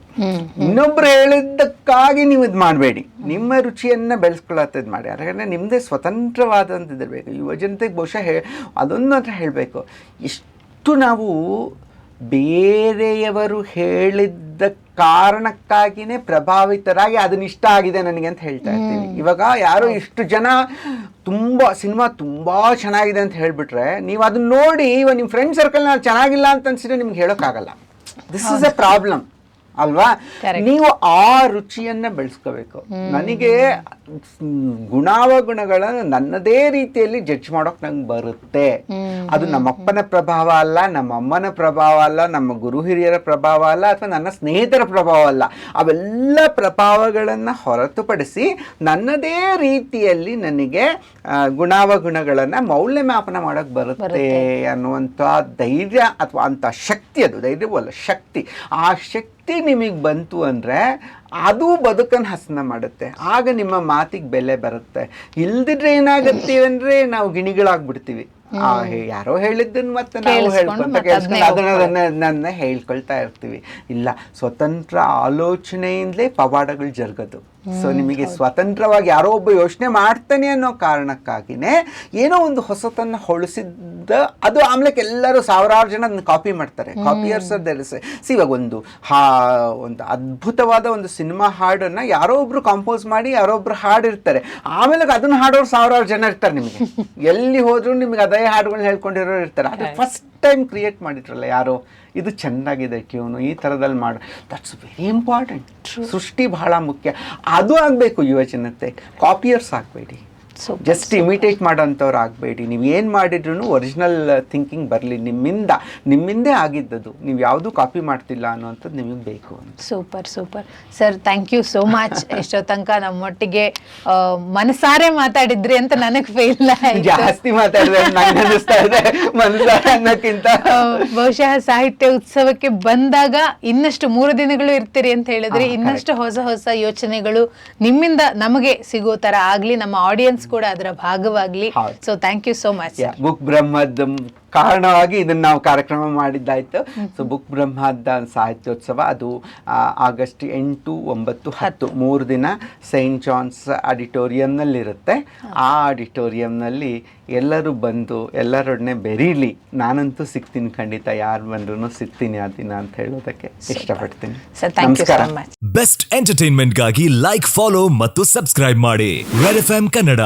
ಇನ್ನೊಬ್ರು ಹೇಳಿದ್ದಕ್ಕಾಗಿ ನೀವು ಇದು ಮಾಡಬೇಡಿ. ನಿಮ್ಮ ರುಚಿಯನ್ನು ಬೆಳೆಸ್ಕೊಳ್ಳೋದು ಮಾಡಿ. ಯಾಕಂದರೆ ನಿಮ್ಮದೇ ಸ್ವತಂತ್ರವಾದಂಥದ್ದಿರಬೇಕು ಯುವ ಜನತೆಗೆ ಬಹುಶಃ ಹೇ ಅದೊಂದು ಅಂತ ಹೇಳಬೇಕು. ಎಷ್ಟು ನಾವು ಬೇರೆಯವರು ಹೇಳಿದ್ದ ಕಾರಣಕ್ಕಾಗಿಯೇ ಪ್ರಭಾವಿತರಾಗಿ ಅದನ್ನ ಇಷ್ಟ ಆಗಿದೆ ನನಗೆ ಅಂತ ಹೇಳ್ತಾ ಇರ್ತೀನಿ ಇವಾಗ ಯಾರೋ ಇಷ್ಟು ಜನ ತುಂಬ ಸಿನಿಮಾ ತುಂಬ ಚೆನ್ನಾಗಿದೆ ಅಂತ ಹೇಳಿಬಿಟ್ರೆ ನೀವು ಅದನ್ನ ನೋಡಿ ಇವಾಗ ನಿಮ್ಮ ಫ್ರೆಂಡ್ ಸರ್ಕಲ್ನಲ್ಲಿ ಚೆನ್ನಾಗಿಲ್ಲ ಅಂತ ಅನ್ಸಿದ್ರೆ ನಿಮ್ಗೆ ಹೇಳೋಕ್ಕಾಗಲ್ಲ. ದಿಸ್ ಇಸ್ ಎ ಪ್ರಾಬ್ಲಮ್ ಅಲ್ವಾ? ನೀವು ಆ ರುಚಿಯನ್ನ ಬೆಳೆಸ್ಕೋಬೇಕು. ನನಗೆ ಗುಣಾವಗುಣಗಳನ್ನು ನನ್ನದೇ ರೀತಿಯಲ್ಲಿ ಜಡ್ಜ್ ಮಾಡೋಕೆ ನಂಗೆ ಬರುತ್ತೆ. ಅದು ನಮ್ಮಪ್ಪನ ಪ್ರಭಾವ ಅಲ್ಲ ನಮ್ಮ ಅಮ್ಮನ ಪ್ರಭಾವ ಅಲ್ಲ ನಮ್ಮ ಗುರು ಹಿರಿಯರ ಪ್ರಭಾವ ಅಲ್ಲ ಅಥವಾ ನನ್ನ ಸ್ನೇಹಿತರ ಪ್ರಭಾವ ಅಲ್ಲ. ಅವೆಲ್ಲ ಪ್ರಭಾವಗಳನ್ನು ಹೊರತುಪಡಿಸಿ ನನ್ನದೇ ರೀತಿಯಲ್ಲಿ ನನಗೆ ಗುಣಾವಗುಣಗಳನ್ನು ಮೌಲ್ಯಮಾಪನ ಮಾಡೋಕೆ ಬರುತ್ತೆ. ಅನ್ನುವಂಥ ಧೈರ್ಯ ಅಥವಾ ಅಂಥ ಶಕ್ತಿ ಅದು. ಧೈರ್ಯವೂ ಅಲ್ಲ ಶಕ್ತಿ. ಆ ಶಕ್ತಿ ನಿಮಗೆ ಬಂತು ಅಂದರೆ ಅದು ಬದುಕನ್ನು ಹಸನ ಮಾಡುತ್ತೆ. ಆಗ ನಿಮ್ಮ ಮಾತಿಗೆ ಬೆಲೆ ಬರುತ್ತೆ. ಇಲ್ದಿದ್ರೆ ಏನಾಗುತ್ತೆ ಅಂದರೆ ನಾವು ಗಿಣಿಗಳಾಗ್ಬಿಡ್ತೀವಿ. ಆ, ಯಾರೋ ಹೇಳಿದ್ದನ್ನು ಮತ್ತೆ ನಾವು ಹೇಳ್ಕೊಂತ ಕೇಳಿಸ್ಕೊಂಡು ಅದನ್ನ ನನ್ನ ಹೇಳ್ಕೊಳ್ತಾ ಇರ್ತೀವಿ. ಇಲ್ಲ ಸ್ವತಂತ್ರ ಆಲೋಚನೆಯಿಂದಲೇ ಪವಾಡಗಳು ಜರುಗೋದು. ಸೊ ನಿಮಗೆ ಸ್ವತಂತ್ರವಾಗಿ ಯಾರೋ ಒಬ್ಬ ಯೋಚನೆ ಮಾಡ್ತಾನೆ ಅನ್ನೋ ಕಾರಣಕ್ಕಾಗಿನೇ ಏನೋ ಒಂದು ಹೊಸತನ್ನ ಹೊಳಿಸಿದ್ದ ಅದು ಆಮೇಲೆ ಎಲ್ಲರೂ ಸಾವಿರಾರು ಜನ ಅದನ್ನ ಕಾಪಿ ಮಾಡ್ತಾರೆ. ಕಾಪಿಯರ್ಸ್ ಸಿ ಇವಾಗ ಒಂದು ಹಾ ಒಂದು ಅದ್ಭುತವಾದ ಒಂದು ಸಿನಿಮಾ ಹಾಡನ್ನ ಯಾರೋ ಒಬ್ರು ಕಾಂಪೋಸ್ ಮಾಡಿ ಯಾರೋ ಒಬ್ರು ಹಾಡಿರ್ತಾರೆ. ಆಮೇಲೆ ಅದನ್ನ ಹಾಡೋರು ಸಾವಿರಾರು ಜನ ಇರ್ತಾರೆ ನಿಮಗೆ. ಎಲ್ಲಿ ಹೋದ್ರು ನಿಮಗೆ ಅದೇ ಹಾಡುಗಳನ್ನ ಹೇಳ್ಕೊಂಡಿರೋರು ಇರ್ತಾರೆ. ಅದು ಫಸ್ಟ್ ಟೈಮ್ ಕ್ರಿಯೇಟ್ ಮಾಡಿದ್ರಲ್ಲ ಯಾರೋ ಇದು ಚೆನ್ನಾಗಿದೆ ಕ್ಯೂನು ಈ ಥರದಲ್ಲಿ ಮಾಡಿ. ದಟ್ಸ್ ವೆರಿ ಇಂಪಾರ್ಟೆಂಟ್ ಸೃಷ್ಟಿ ಬಹಳ ಮುಖ್ಯ. ಅದು ಆಗಬೇಕು ಯುವಜನತೆ. ಕಾಪಿಯರ್ಸ್ ಆಗಬೇಡಿ. ಜಸ್ಟ್ ಇಮಿಟೇಟ್ ಮಾಡೋಂಥವ್ರು ಆಗಬೇಡಿ. ನೀವು ಏನು ಮಾಡಿದ್ರು ಒರಿಜಿನಲ್ ಥಿಂಕಿಂಗ್ ಬರಲಿ. ನಿಮ್ಮಿಂದ ನಿಮ್ಮಿಂದೇ ಆಗಿದ್ದದು ನೀವು ಯಾವುದೂ ಕಾಪಿ ಮಾಡ್ತಿಲ್ಲ ಅನ್ನೋಂಥದ್ದು ನಿಮಗೆ ಬೇಕು super super sir thank you so much ಎಷ್ಟೋ ತನಕ ನಮ್ಮೊಟ್ಟಿಗೆ ಮನಸಾರೆ ಮಾತಾಡಿದ್ರಿ ಅಂತ ನನಗೆ ಫೀಲ್ ಜಾಸ್ತಿ ಮಾತಾಡಿದ್ರೆ ನನಗೆ ಅನ್ನಿಸ್ತಾ ಇದೆ. ಅನ್ನೋಕ್ಕಿಂತ. ಬಹುಶಃ ಸಾಹಿತ್ಯ ಉತ್ಸವಕ್ಕೆ ಬಂದಾಗ ಇನ್ನಷ್ಟು ಮೂರು ದಿನಗಳು ಇರ್ತೀರಿ ಅಂತ ಹೇಳಿದ್ರೆ. ಇನ್ನಷ್ಟು ಹೊಸ ಹೊಸ ಯೋಚನೆಗಳು ನಿಮ್ಮಿಂದ ನಮಗೆ ಸಿಗೋ ತರ ಆಗ್ಲಿ. ನಮ್ಮ ಆಡಿಯನ್ಸ್ ಕೂಡ ಅದರ ಭಾಗವಾಗ್ಲಿ. So thank you so much book ಬ್ರಹ್ಮದ ಕಾರಣವಾಗಿ ಇದನ್ನು ನಾವು ಕಾರ್ಯಕ್ರಮ ಮಾಡಿದ್ದಾಯ್ತು. ಸೊ ಬುಕ್ ಬ್ರಹ್ಮದ ಸಾಹಿತ್ಯೋತ್ಸವ ಅದು ಆ, ಆಗಸ್ಟ್ ಎಂಟು ಒಂಬತ್ತು ಹತ್ತು ಮೂರು ದಿನ ಸೈಂಟ್ ಜಾನ್ಸ್ ಆಡಿಟೋರಿಯಂನಲ್ಲಿರುತ್ತೆ. ಆ ಆಡಿಟೋರಿಯಂನಲ್ಲಿ ಎಲ್ಲರೂ ಬಂದು ಎಲ್ಲರೊಡನೆ ಬೆರೀಲಿ ನಾನಂತೂ ಸಿಗ್ತೀನಿ ಖಂಡಿತ ಯಾರು ಬಂದ್ರೂ ಸಿಗ್ತೀನಿ ಆ ದಿನ ಅಂತ ಹೇಳೋದಕ್ಕೆ ಇಷ್ಟಪಡ್ತೀನಿ. ಸರ್ ಥ್ಯಾಂಕ್ ಯು ನಮಸ್ಕಾರ. ಸೋ ಮಚ್ ಬೆಸ್ಟ್ ಎಂಟರ್ಟೈನ್ಮೆಂಟ್ಗಾಗಿ ಲೈಕ್ ಫಾಲೋ ಮತ್ತು ಸಬ್ಸ್ಕ್ರೈಬ್ ಮಾಡಿ. Red F Kannada